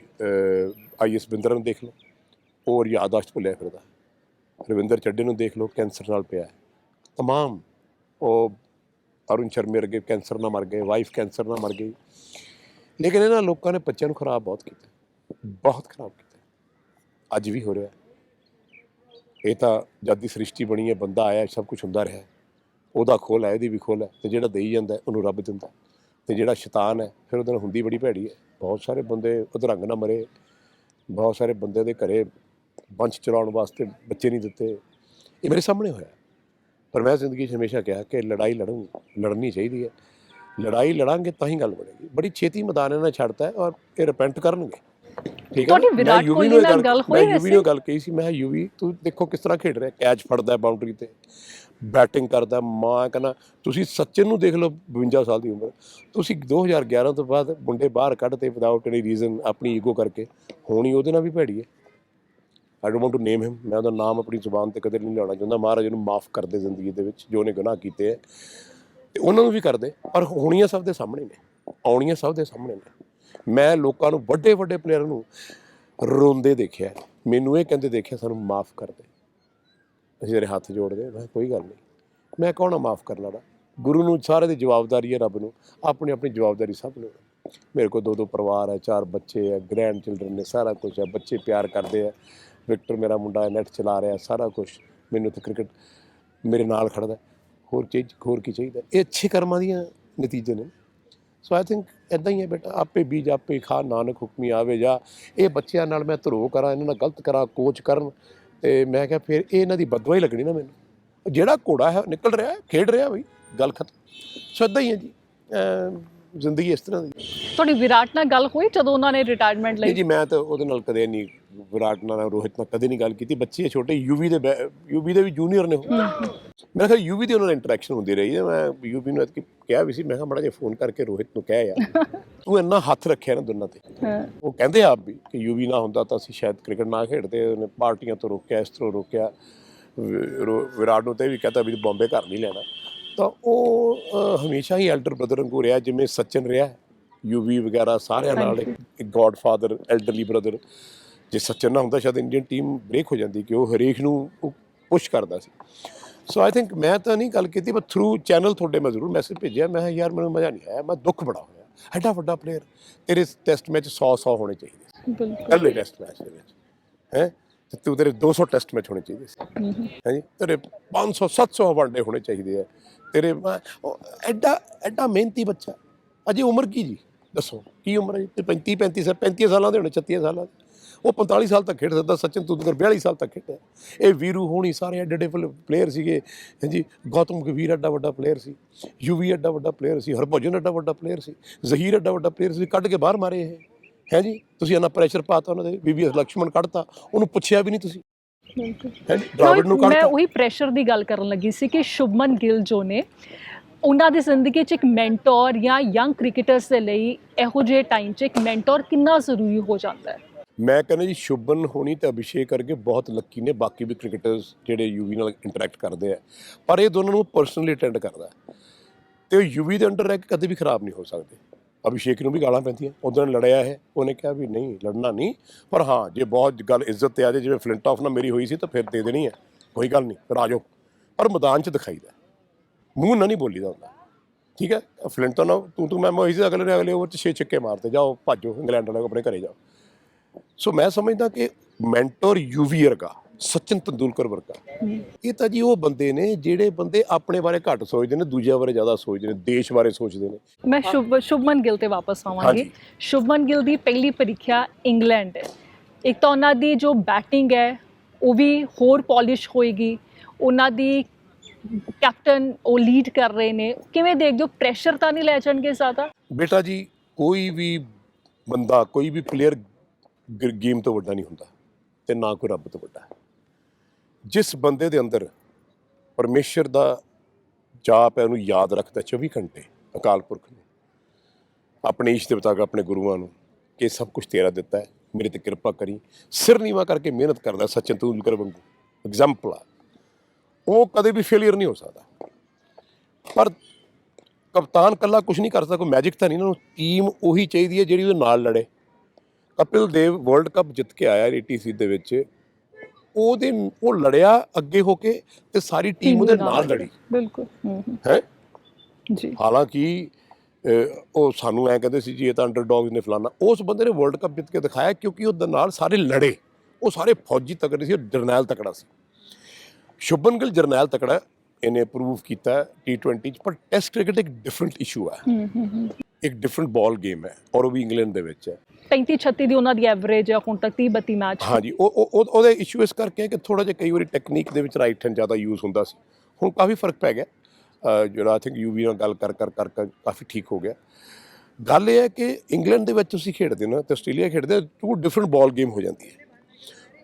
ਆਈਐਸ ਬਿੰਦਰ ਨੂੰ ਦੇਖ ਲਓ। ਹੋਰ ਯਾਦਾਸ਼ਤ ਭੁੱਲਿਆ ਫਿਰਦਾ। ਰਵਿੰਦਰ ਚੱਡੇ ਨੂੰ ਦੇਖ ਲਓ, ਕੈਂਸਰ ਨਾਲ ਪਿਆ। ਤਮਾਮ ਉਹ ਅਰੁਣ ਸ਼ਰਮੇ ਵਰਗੇ ਕੈਂਸਰ ਨਾਲ ਮਰ ਗਏ, ਵਾਈਫ ਕੈਂਸਰ ਨਾਲ ਮਰ ਗਈ। ਲੇਕਿਨ ਇਹਨਾਂ ਲੋਕਾਂ ਨੇ ਬੱਚਿਆਂ ਨੂੰ ਖਰਾਬ ਬਹੁਤ ਕੀਤਾ। ਬਹੁਤ ਖਰਾਬ ਕੀਤਾ। ਅੱਜ ਵੀ ਹੋ ਰਿਹਾ। ਇਹ ਤਾਂ ਜਦ ਦੀ ਸ੍ਰਿਸ਼ਟੀ ਬਣੀ ਹੈ, ਬੰਦਾ ਆਇਆ, ਸਭ ਕੁਝ ਹੁੰਦਾ ਰਿਹਾ। ਉਹਦਾ ਖੋਲ ਹੈ, ਇਹਦੀ ਵੀ ਖੋਲ ਹੈ। ਤੇ ਜਿਹੜਾ ਦੇਈ ਜਾਂਦਾ, ਉਹਨੂੰ ਰੱਬ ਦਿੰਦਾ। ਤੇ ਜਿਹੜਾ ਸ਼ੈਤਾਨ ਹੈ, ਫਿਰ ਉਹਦੇ ਨਾਲ ਹੁੰਦੀ ਬੜੀ ਭੈੜੀ ਹੈ। ਬਹੁਤ ਸਾਰੇ ਬੰਦੇ ਉਧਰੰਗ ਨਾ ਮਰੇ। ਬਹੁਤ ਸਾਰੇ ਬੰਦੇ ਦੇ ਘਰੇ ਵੰਸ਼ ਚਲਾਉਣ ਵਾਸਤੇ ਬੱਚੇ ਨਹੀਂ ਦਿੱਤੇ। ਇਹ ਮੇਰੇ ਸਾਹਮਣੇ ਹੋਇਆ। ਪਰ ਮੈਂ ਜ਼ਿੰਦਗੀ 'ਚ ਹਮੇਸ਼ਾ ਕਿਹਾ ਕਿ ਲੜਾਈ ਲੜਨ ਲੜਨੀ ਚਾਹੀਦੀ ਹੈ। ਲੜਾਈ ਲੜਾਂਗੇ ਤਾਂ ਹੀ ਗੱਲ ਬਣੇਗੀ। ਬੜੀ ਛੇਤੀ ਮੈਦਾਨ ਇਹਨਾਂ ਨੇ ਛੱਡਤਾ ਔਰ ਇਹ ਰਿਪੈਂਟ ਕਰਨਗੇ। ਠੀਕ ਹੈ ਤੁਹਾਡੀ ਨਾ? ਮੈਂ ਵਿਰਾਟ ਕੋਹਲੀ ਨੂੰ ਨਾਲ ਗੱਲ ਹੋਈ ਮੈਂ ਯੂਵੀ ਵੈਸੇ? ਨੂੰ ਗੱਲ ਕਹੀ ਸੀ ਮੈਂ ਯੂਵੀ ਤੂੰ ਦੇਖੋ ਕਿਸ ਤਰ੍ਹਾਂ ਖੇਡ ਰਿਹਾ ਕੈਚ ਫੜਦਾ ਬਾਉਂਡਰੀ ਤੇ ਬੈਟਿੰਗ ਕਰਦਾ ਮਾਂ ਕਹਿੰਦਾ ਤੁਸੀਂ ਸਚਿਨ ਨੂੰ ਦੇਖ ਲਓ 52 ਸਾਲ ਦੀ ਉਮਰ ਤੁਸੀਂ 2011 ਤੋਂ ਬਾਅਦ ਮੁੰਡੇ ਬਾਹਰ ਕੱਢਤੇ ਵਿਦਆਊਟ ਐਨੀ ਰੀਜ਼ਨ ਆਪਣੀ ਈਗੋ ਕਰਕੇ ਹੋਣੀ ਉਹਦੇ ਨਾਲ ਵੀ ਭੈੜੀ ਹੈ I don't want to name him ਮੈਂ ਉਹਦਾ ਨਾਮ ਆਪਣੀ ਜ਼ੁਬਾਨ ਤੇ ਕਦੇ ਨਹੀਂ ਲਿਆਉਣਾ ਚਾਹੁੰਦਾ ਮਹਾਰਾਜ ਨੂੰ ਮਾਫ ਕਰ ਦੇ ਜ਼ਿੰਦਗੀ ਦੇ ਵਿੱਚ ਜੋ ਉਹਨੇ ਗੁਨਾਹ ਕੀਤੇ ਹੈ ਤੇ ਉਹਨਾਂ ਨੂੰ ਵੀ ਕਰਦੇ ਪਰ ਹੋਣੀਆਂ ਸਭ ਦੇ ਸਾਹਮਣੇ ਨੇ ਆਉਣੀਆਂ ਸਭ ਦੇ ਸਾਹਮਣੇ ਨੇ ਮੈਂ ਲੋਕਾਂ ਨੂੰ, ਵੱਡੇ ਵੱਡੇ ਪਲੇਅਰਾਂ ਨੂੰ ਰੋਂਦੇ ਦੇਖਿਆ ਮੈਨੂੰ ਇਹ ਕਹਿੰਦੇ ਦੇਖਿਆ, ਸਾਨੂੰ ਮਾਫ ਕਰ ਦੇ। ਅਸੀਂ ਤੇਰੇ ਹੱਥ ਜੋੜਦੇ ਮੈਂ ਕਿਹਾ, ਕੋਈ ਗੱਲ ਨਹੀਂ। ਮੈਂ ਕੌਣ ਆ ਮਾਫ ਕਰਨ ਵਾਲਾ? ਗੁਰੂ ਨੂੰ ਸਾਰੇ ਦੀ ਜਵਾਬਦਾਰੀ ਹੈ ਰੱਬ ਨੂੰ। ਆਪਣੀ ਆਪਣੀ ਜਵਾਬਦਾਰੀ ਸਭ ਨੂੰ। ਮੇਰੇ ਕੋਲ ਦੋ ਦੋ ਪਰਿਵਾਰ ਹੈ, ਚਾਰ ਬੱਚੇ ਹੈ ਗ੍ਰੈਂਡ ਚਿਲਡਰਨ ਨੇ, ਸਾਰਾ ਕੁਝ ਹੈ। ਬੱਚੇ ਪਿਆਰ ਕਰਦੇ ਆ ਵਿਕਟਰ ਮੇਰਾ ਮੁੰਡਾ ਨੈਟ ਚਲਾ ਰਿਹਾ ਸਾਰਾ ਕੁਝ ਮੈਨੂੰ ਤੇ ਕ੍ਰਿਕਟ ਮੇਰੇ ਨਾਲ ਖੜਦਾ ਹੋਰ ਚੀਜ਼, ਹੋਰ ਕੀ ਚਾਹੀਦਾ? ਇਹ ਅੱਛੇ ਕਰਮਾਂ ਦੀਆਂ ਨਤੀਜੇ ਨੇ। ਸੋ ਆਈ ਥਿੰਕ ਇਦਾਂ ਹੀ ਹੈ ਬੇਟਾ, ਆਪੇ ਬੀਜ, ਆਪੇ ਖਾ, ਨਾਨਕ ਹੁਕਮੀ ਆਵੇ ਜਾ। ਇਹ ਬੱਚਿਆਂ ਨਾਲ ਮੈਂ ਧਰੋ ਕਰਾਂ, ਇਹਨਾਂ ਨਾਲ ਗਲਤ ਕਰਾਂ, ਕੋਚ ਕਰਨ। ਤੇ ਮੈਂ ਕਿਹਾ ਫਿਰ ਇਹ ਇਹਨਾਂ ਦੀ ਬਦਵਾ ਹੀ ਲੱਗਣੀ ਨਾ ਮੈਨੂੰ। ਜਿਹੜਾ ਘੋੜਾ ਹੈ, ਨਿਕਲ ਰਿਹਾ ਖੇਡ ਰਿਹਾ ਬਈ, ਗੱਲ ਖਤਮ। ਸੋ ਇਦਾਂ ਹੀ ਹੈ ਜੀ। ਜ਼ਿੰਦਗੀ ਇਸ ਤਰ੍ਹਾਂ ਦੀ ਤੁਹਾਡੀ ਵਿਰਾਟ ਨਾਲ ਗੱਲ ਹੋਈ ਜਦੋਂ ਉਹਨਾਂ ਨੇ ਰਿਟਾਇਰਮੈਂਟ ਨਹੀਂ ਲਈ ਜੀ ਮੈਂ ਤਾਂ ਉਹਦੇ ਨਾਲ ਕਦੇ ਨਹੀਂ ਵਿਰਾਟ ਨਾਲ ਰੋਹਿਤ ਨਾਲ ਕਦੇ ਨਹੀਂ ਗੱਲ ਕੀਤੀ। ਬੱਚੇ ਛੋਟੇ ਯੂਵੀ ਦੇ ਯੂਵੀ ਦੇ ਵੀ ਜੂਨੀਅਰ ਨੇ ਮੇਰੇ ਖਿਆਲ ਯੂਵੀ ਦੀ ਉਹਨਾਂ ਨਾਲ ਇੰਟਰੈਕਸ਼ਨ ਹੁੰਦੀ ਰਹੀ ਹੈ। ਮੈਂ ਯੂਵੀ ਨੂੰ ਐਤਕੀ ਕਿਹਾ ਵੀ ਸੀ ਮੈਂ ਕਿਹਾ ਮਾੜਾ ਜਿਹਾ ਫੋਨ ਕਰਕੇ ਰੋਹਿਤ ਨੂੰ ਕਹਿ ਯਾਰ। [LAUGHS] ਤੂੰ ਇੰਨਾ ਹੱਥ ਰੱਖਿਆ ਨਾ ਦੋਨਾਂ ਤੇ। ਉਹ ਕਹਿੰਦੇ ਆਪ ਵੀ ਕਿ ਯੂਵੀ ਨਾ ਹੁੰਦਾ ਤਾਂ ਅਸੀਂ ਸ਼ਾਇਦ ਕ੍ਰਿਕਟ ਨਾ ਖੇਡਦੇ। ਉਹਨੇ ਪਾਰਟੀਆਂ ਤੋਂ ਰੋਕਿਆ ਇਸ ਤਰ੍ਹਾਂ ਰੋਕਿਆ। ਵਿਰਾਟ ਨੂੰ ਤੇ ਵੀ ਕਹਤਾ ਵੀ ਬੰਬੇ ਘਰ ਨਹੀਂ ਲੈਣਾ। ਤਾਂ ਉਹ ਹਮੇਸ਼ਾ ਹੀ ਐਲਡਰ ਬ੍ਰਦਰ ਵਾਂਗੂ ਰਿਹਾ ਜਿਵੇਂ ਸਚਿਨ ਰਿਹਾ। ਯੂਵੀ ਵਗੈਰਾ ਸਾਰਿਆਂ ਨਾਲ ਇੱਕ ਗੋਡਫਾਦਰ ਐਲਡਰਲੀ ਬ੍ਰਦਰ ਜੇ ਸਚਿਨ ਨਾ ਹੁੰਦਾ ਸ਼ਾਇਦ ਇੰਡੀਅਨ ਟੀਮ ਬ੍ਰੇਕ ਹੋ ਜਾਂਦੀ ਕਿ ਉਹ ਹਰੇਕ ਨੂੰ ਪੁਸ਼ ਕਰਦਾ ਸੀ। ਸੋ ਆਈ ਥਿੰਕ ਮੈਂ ਤਾਂ ਨਹੀਂ ਗੱਲ ਕੀਤੀ ਪਰ ਥਰੂ ਚੈਨਲ ਤੁਹਾਡੇ ਮੈਂ ਜ਼ਰੂਰ ਮੈਸੇਜ ਭੇਜਿਆ। ਮੈਂ ਯਾਰ ਮੈਨੂੰ ਮਜ਼ਾ ਨਹੀਂ ਆਇਆ। ਮੈਂ ਦੁੱਖ ਬੜਾ ਹੋਇਆ। ਐਡਾ ਵੱਡਾ ਪਲੇਅਰ ਤੇਰੇ ਟੈਸਟ ਮੈਚ 100 100 ਹੋਣੇ ਚਾਹੀਦੇ ਸੀ। ਬਿਲਕੁਲ। ਪਹਿਲੇ ਟੈਸਟ ਮੈਚ ਦੇ ਵਿੱਚ। ਹੈ? ਤੇ ਤੂੰ ਤੇਰੇ 200 ਟੈਸਟ ਮੈਚ ਹੋਣੇ ਚਾਹੀਦੇ ਸੀ। ਹਾਂਜੀ ਤੇਰੇ 500 700 ਵਨਡੇ ਹੋਣੇ ਚਾਹੀਦੇ ਆ। ਤੇਰੇ ਐਡਾ ਐਡਾ ਮਿਹਨਤੀ ਬੱਚਾ। ਅਜੇ ਉਮਰ ਕੀ ਜੀ? ਦੱਸੋ ਕੀ ਉਮਰ ਹੈ? ਜੀ? ਤੇ 35 35 ਸਾਲ 35 ਸਾਲਾਂ ਦੇ ਹੋਣੇ 36 ਸਾਲਾਂ ਦੇ। ਉਹ 45 ਸਾਲ ਤੱਕ ਖੇਡ ਸਕਦਾ ਸਚਿਨ ਤੂੰਦਕਰ 42 ਸਾਲ ਤੱਕ ਖੇਡਿਆ। ਇਹ ਵੀਰੂ ਹੋਣੀ ਸਾਰੇ ਐਡੇ ਐਡੇ ਪਲੇਅਰ ਸੀਗੇ। ਹਾਂਜੀ ਗੌਤਮ ਗੰਭੀਰ ਐਡਾ ਵੱਡਾ ਪਲੇਅਰ ਸੀ। ਯੂਵੀ ਐਡਾ ਵੱਡਾ ਪਲੇਅਰ ਸੀ। ਹਰਭਜਨ ਐਡਾ ਵੱਡਾ ਪਲੇਅਰ ਸੀ। ਜ਼ਹੀਰ ਐਡਾ ਵੱਡਾ ਪਲੇਅਰ ਸੀ। ਕੱਢ ਕੇ ਬਾਹਰ ਮਾਰੇ ਇਹ। ਹੈ ਜੀ? ਤੁਸੀਂ ਇੰਨਾ ਪ੍ਰੈਸ਼ਰ ਪਾਤਾ ਉਹਨਾਂ ਦੇ ਬੀਬੀਐਸ ਲਕਸ਼ਮਣ ਕੱਢਤਾ। ਉਹਨੂੰ ਪੁੱਛਿਆ ਵੀ ਨਹੀਂ ਤੁਸੀਂ। ਬਿਲਕੁਲ। ਹੈ ਡਰਾਵਿਡ ਨੂੰ ਮੈਂ ਉਹੀ ਪ੍ਰੈਸ਼ਰ ਦੀ ਗੱਲ ਕਰਨ ਲੱਗੀ ਸੀ ਕਿ ਸ਼ੁਭਮਨ ਗਿੱਲ ਜੋ ਨੇ ਉਹਨਾਂ ਦੀ ਜ਼ਿੰਦਗੀ 'ਚ ਇੱਕ ਮੈਂਟੋਰ ਜਾਂ ਯੰਗ ਕ੍ਰਿਕਟਰਸ ਦੇ ਲਈ ਇਹੋ ਜਿਹੇ ਟਾਈਮ 'ਚ ਇੱਕ ਮੈਂਟੋਰ ਕਿੰਨਾ ਜ਼ਰੂਰੀ ਹੋ ਜਾਂਦਾ ਹੈ? ਮੈਂ ਕਹਿੰਦਾ ਜੀ, ਸ਼ੁਭਨ ਹੋਣੀ ਤੇ ਅਭਿਸ਼ੇਕ ਕਰਕੇ ਬਹੁਤ ਲੱਕੀ ਨੇ, ਬਾਕੀ ਵੀ ਕ੍ਰਿਕਟਰਸ ਜਿਹੜੇ ਯੂਵੀ ਨਾਲ ਇੰਟਰੈਕਟ ਕਰਦੇ ਆ। ਪਰ ਇਹ ਦੋਨਾਂ ਨੂੰ ਪਰਸਨਲੀ ਅਟੈਂਡ ਕਰਦਾ ਹੈ। ਤੇ ਉਹ ਯੂਵੀ ਦੇ ਅੰਡਰ ਰਹਿ ਕੇ ਕਦੇ ਵੀ ਖਰਾਬ ਨਹੀਂ ਹੋ ਸਕਦੇ। ਅਭਿਸ਼ੇਕ ਨੂੰ ਵੀ ਗਾਲਾਂ ਪੈਂਦੀਆਂ। ਉਦੋਂ ਲੜਿਆ ਹੈ ਉਹਨੇ ਕਿਹਾ ਵੀ ਨਹੀਂ, ਲੜਨਾ ਨਹੀਂ। ਪਰ ਹਾਂ, ਜੇ ਬਹੁਤ ਗੱਲ ਇੱਜ਼ਤ ਤੇ ਆ ਜਾਏ, ਜਿਵੇਂ ਫਲਿੰਟ ਆਫ ਨਾਲ ਮੇਰੀ ਹੋਈ ਸੀ, ਤਾਂ ਫਿਰ ਦੇ ਦੇਣੀ ਹੈ। ਕੋਈ ਗੱਲ ਨਹੀਂ, ਫਿਰ ਆ ਜਾਓ। ਪਰ ਮੈਦਾਨ 'ਚ ਦਿਖਾਈਦਾ ਮੂੰਹ ਨਾਲ ਨਹੀਂ ਬੋਲੀਦਾ ਹੁੰਦਾ। ਠੀਕ ਹੈ? ਫਲਿੰਟ ਨਾਲ ਤੂੰ ਤੂੰ ਮੈਂ ਹੋਈ ਸੀ ਅਗਲੇ ਨੇ ਅਗਲੇ ਓਵਰ 'ਚ ਛੇ ਛੱਕੇ ਮਾਰਤੇ ਜਾਓ ਭਾਜੋ ਇੰਗਲੈਂਡ ਵਾਲੇ ਆਪਣੇ ਘਰੇ ਜਾਓ। ਸੋ ਮੈਂ ਸਮਝਦਾ ਕਿ ਮੈਂਟਰ ਯੂਵੀ ਵਰਗਾ ਸਚਿਨ ਤੰਦੂਲਕਰ ਵਰਗਾ ਇਹ ਤਾਂ ਜੀ ਉਹ ਬੰਦੇ ਨੇ ਜਿਹੜੇ ਬੰਦੇ ਆਪਣੇ ਬਾਰੇ ਘੱਟ ਸੋਚਦੇ ਨੇ ਦੂਜਿਆਂ ਬਾਰੇ ਜ਼ਿਆਦਾ ਸੋਚਦੇ ਨੇ ਦੇਸ਼ ਬਾਰੇ ਸੋਚਦੇ ਨੇ। ਮੈਂ ਸ਼ੁਭ ਸ਼ੁਭਮਨ ਗਿੱਲ ਤੇ ਵਾਪਸ ਆਵਾਂਗੀ। ਸ਼ੁਭਮਨ ਗਿੱਲ ਦੀ ਪਹਿਲੀ ਪ੍ਰੀਖਿਆ ਇੰਗਲੈਂਡ ਹੈ। ਇੱਕ ਤਾਂ ਉਹਨਾਂ ਦੀ ਜੋ ਬੈਟਿੰਗ ਹੈ ਉਹ ਵੀ ਹੋਰ ਪਾਲਿਸ਼ ਹੋਏਗੀ। ਉਹਨਾਂ ਦੀ ਕੈਪਟਨ ਉਹ ਲੀਡ ਕਰ ਰਹੇ ਨੇ। ਕਿਵੇਂ ਦੇਖਦੇ ਹੋ? ਪ੍ਰੈਸ਼ਰ ਤਾਂ ਨਹੀਂ ਲੈ ਜਾਣਗੇ ਜ਼ਿਆਦਾ? ਬੇਟਾ ਜੀ, ਕੋਈ ਵੀ ਬੰਦਾ, ਕੋਈ ਵੀ ਪਲੇਅਰ ਗੇਮ ਤੋਂ ਵੱਡਾ ਨਹੀਂ ਹੁੰਦਾ ਤੇ ਨਾ ਕੋਈ ਰੱਬ ਤੋਂ ਵੱਡਾ। ਜਿਸ ਬੰਦੇ ਦੇ ਅੰਦਰ ਪਰਮੇਸ਼ਰ ਦਾ ਜਾਪ ਹੈ, ਉਹਨੂੰ ਯਾਦ ਰੱਖਦਾ 24 ਘੰਟੇ ਅਕਾਲ ਪੁਰਖ ਨੂੰ। ਆਪਣੇ ਇਸ਼ਟ ਦੇਵਤਾ ਨੂੰ ਆਪਣੇ ਗੁਰੂਆਂ ਨੂੰ ਕਿ ਸਭ ਕੁਝ ਤੇਰਾ ਦਿੱਤਾ ਹੈ, ਮੇਰੇ ਤੇ ਕਿਰਪਾ ਕਰੀ। ਸਿਰ ਨੀਵਾ ਕਰਕੇ ਮਿਹਨਤ ਕਰਦਾ ਸਚਿਨ ਤੇਂਦੁਲਕਰ ਵਾਂਗੂ। ਐਗਜ਼ਾਮਪਲ ਆ। ਉਹ ਕਦੇ ਵੀ ਫੇਲਿਅਰ ਨਹੀਂ ਹੋ ਸਕਦਾ। ਪਰ ਕਪਤਾਨ ਕੱਲਾ ਕੁਝ ਨਹੀਂ ਕਰ ਸਕਦਾ ਕੋਈ ਮੈਜਿਕ ਤਾਂ ਨਹੀਂ ਨਾ ਟੀਮ ਉਹੀ ਚਾਹੀਦੀ ਹੈ ਜਿਹੜੀ ਉਹਦੇ ਨਾਲ ਲੜੇ। ਕਪਿਲ ਦੇਵ ਵਰਲਡ ਕੱਪ ਜਿੱਤ ਕੇ ਆਇਆ ਏਟੀਸੀ ਦੇ ਵਿੱਚ। ਉਹਦੇ ਉਹ ਲੜਿਆ ਅੱਗੇ ਹੋ ਕੇ ਤੇ ਸਾਰੀ ਟੀਮ ਉਹਦੇ ਨਾਲ ਲੜੀ। ਬਿਲਕੁਲ ਹੈ ਜੀ। ਹਾਲਾਂਕਿ ਉਹ ਸਾਨੂੰ ਐ ਕਹਿੰਦੇ ਸੀ ਜੀ ਇਹ ਤਾਂ ਅੰਡਰਡੌਗਸ ਨੇ ਫਲਾਣਾ ਉਸ ਬੰਦੇ ਨੇ ਵਰਲਡ ਕੱਪ ਜਿੱਤ ਕੇ ਦਿਖਾਇਆ ਕਿਉਂਕਿ ਉਹਦੇ ਨਾਲ ਸਾਰੇ ਲੜੇ। ਉਹ ਸਾਰੇ ਫੌਜੀ ਤਕੜੇ ਸੀ ਉਹ ਜਰਨੈਲ ਤਕੜਾ ਸੀ। ਸ਼ੁਭਨ ਗਿੱਲ ਜਰਨੈਲ ਤਕੜਾ ਇਹਨੇ ਪ੍ਰੂਵ ਕੀਤਾ T20 ਚ ਪਰ ਟੈਸਟ ਕ੍ਰਿਕਟ ਇੱਕ ਡਿਫਰੈਂਟ ਇਸ਼ੂ ਹੈ। ਇੱਕ ਡਿਫਰੈਂਟ ਬਾਲ ਗੇਮ ਹੈ ਔਰ ਉਹ ਵੀ ਇੰਗਲੈਂਡ ਦੇ ਵਿੱਚ ਹੈ। 35 36 ਦੀ ਉਹਨਾਂ ਦੀ ਐਵਰੇਜ ਹੈ ਹੁਣ ਤੱਕ 30 32 ਮੈਚ ਹਾਂਜੀ ਉਹ ਉਹ- ਉਹ ਉਹਦੇ ਇਸ਼ੂ ਇਸ ਕਰਕੇ ਹੈ ਕਿ ਥੋੜਾ ਜਿਹਾ ਕਈ ਵਾਰੀ ਟੈਕਨੀਕ ਦੇ ਵਿੱਚ ਰਾਈਟ ਹੈਂਡ ਜ਼ਿਆਦਾ ਯੂਜ਼ ਹੁੰਦਾ ਸੀ। ਹੁਣ ਕਾਫੀ ਫ਼ਰਕ ਪੈ ਗਿਆ। ਜਿਹੜਾ ਆਈ ਥਿੰਕ ਯੂਵੀ ਨਾਲ ਗੱਲ ਕਰ ਕਰ ਕਰ ਕਰ ਕਾਫੀ ਠੀਕ ਹੋ ਗਿਆ। ਗੱਲ ਇਹ ਹੈ ਕਿ ਇੰਗਲੈਂਡ ਦੇ ਵਿੱਚ ਤੁਸੀਂ ਖੇਡਦੇ ਨਾ ਤੇ ਆਸਟ੍ਰੇਲੀਆ ਖੇਡਦੇ ਟੂ ਡਿਫਰੈਂਟ ਬਾਲ ਗੇਮ ਹੋ ਜਾਂਦੀ ਹੈ।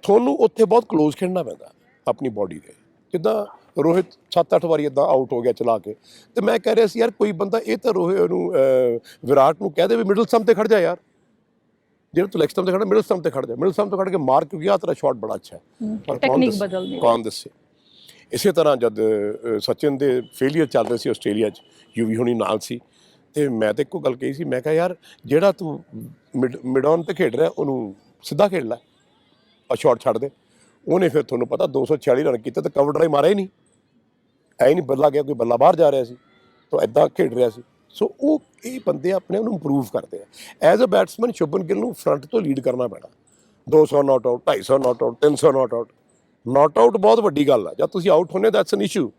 ਤੁਹਾਨੂੰ ਉੱਥੇ ਬਹੁਤ ক্লোਜ਼ ਖੇਡਣਾ ਪੈਂਦਾ ਆਪਣੀ ਬਾਡੀ ਦੇ। ਜਿੱਦਾਂ ਰੋਹਿਤ 7-8 ਵਾਰੀ ਇਦਾਂ ਆਊਟ ਹੋ ਗਿਆ ਚਲਾ ਕੇ। ਤੇ ਮੈਂ ਕਹਿ ਰਿਹਾ ਸੀ ਯਾਰ ਕੋਈ ਬੰਦਾ ਇਹ ਤਾਂ ਰੋਹਿਤ ਨੂੰ ਵਿਰਾਟ ਨੂੰ ਕਹਿ ਦੇ ਵੀ ਮਿਡਲ ਸਟੰਪ ਤੇ ਖੜ ਜਾ ਯਾਰ। ਜੇ ਤੂੰ ਲੈਗ ਸਟੰਪ ਤੇ ਖੜਾ ਮਿਡਲ ਸਟੰਪ ਤੇ ਖੜ ਜਾ। ਮਿਡਲ ਸਟੰਪ ਤੇ ਖੜ ਕੇ ਮਾਰ ਕਿਉਂਕਿ ਆ ਤੇਰਾ ਸ਼ਾਟ ਬੜਾ ਅੱਛਾ ਹੈ। ਪਰ ਟੈਕਨੀਕ ਦੱਸੇ? ਬਦਲਣੀ ਕੌਣ ਦੱਸੇ? ਇਸੇ ਤਰ੍ਹਾਂ ਜਦ ਸਚਿਨ ਦੇ ਫੇਲਿਅਰ ਚੱਲ ਰਹੇ ਸੀ ਆਸਟ੍ਰੇਲੀਆ 'ਚ ਯੂਵੀ ਹੁਣੀ ਨਾਲ ਸੀ। ਤੇ ਮੈਂ ਤੇ ਇੱਕੋ ਗੱਲ ਕਹੀ ਸੀ ਮੈਂ ਕਿਹਾ ਯਾਰ ਜਿਹੜਾ ਤੂੰ ਮਿਡ ਔਨ ਤੇ ਖੇਡ ਰਿਹਾ ਉਹਨੂੰ ਸਿੱਧਾ ਖੇਡ ਲੈ। ਆ ਸ਼ਾਟ ਛੱਡ ਦੇ। ਉਹਨੇ ਫਿਰ ਤੁਹਾਨੂੰ ਪਤਾ 246 ਰਨ ਕੀਤੇ ਤੇ ਕਵਰ ਡਰਾਈਵ ਮਾਰਿਆ ਹੀ ਨਹੀਂ। ਐ ਨਹੀਂ ਬੱਲਾ ਗਿਆ, ਕੋਈ ਬੱਲਾ ਬਾਹਰ ਜਾ ਰਿਹਾ ਸੀ ਤਾਂ ਐਦਾਂ ਖੇਡ ਰਿਹਾ ਸੀ। ਸੋ ਉਹ ਇਹ ਬੰਦੇ ਆਪਣੇ ਆਪ ਨੂੰ ਇੰਪਰੂਵ ਕਰਦੇ ਆ। As a batsman Shubman Gill ਨੂੰ ਫਰੰਟ ਤੋਂ ਲੀਡ ਕਰਨਾ ਪੈਣਾ। 200 not out 250 not out 300 not out not out ਬਹੁਤ ਵੱਡੀ ਗੱਲ ਆ। ਜਦ ਤੁਸੀਂ ਆਊਟ ਹੋਨੇ ਦੈਟਸ ਐਨ ਇਸ਼ੂ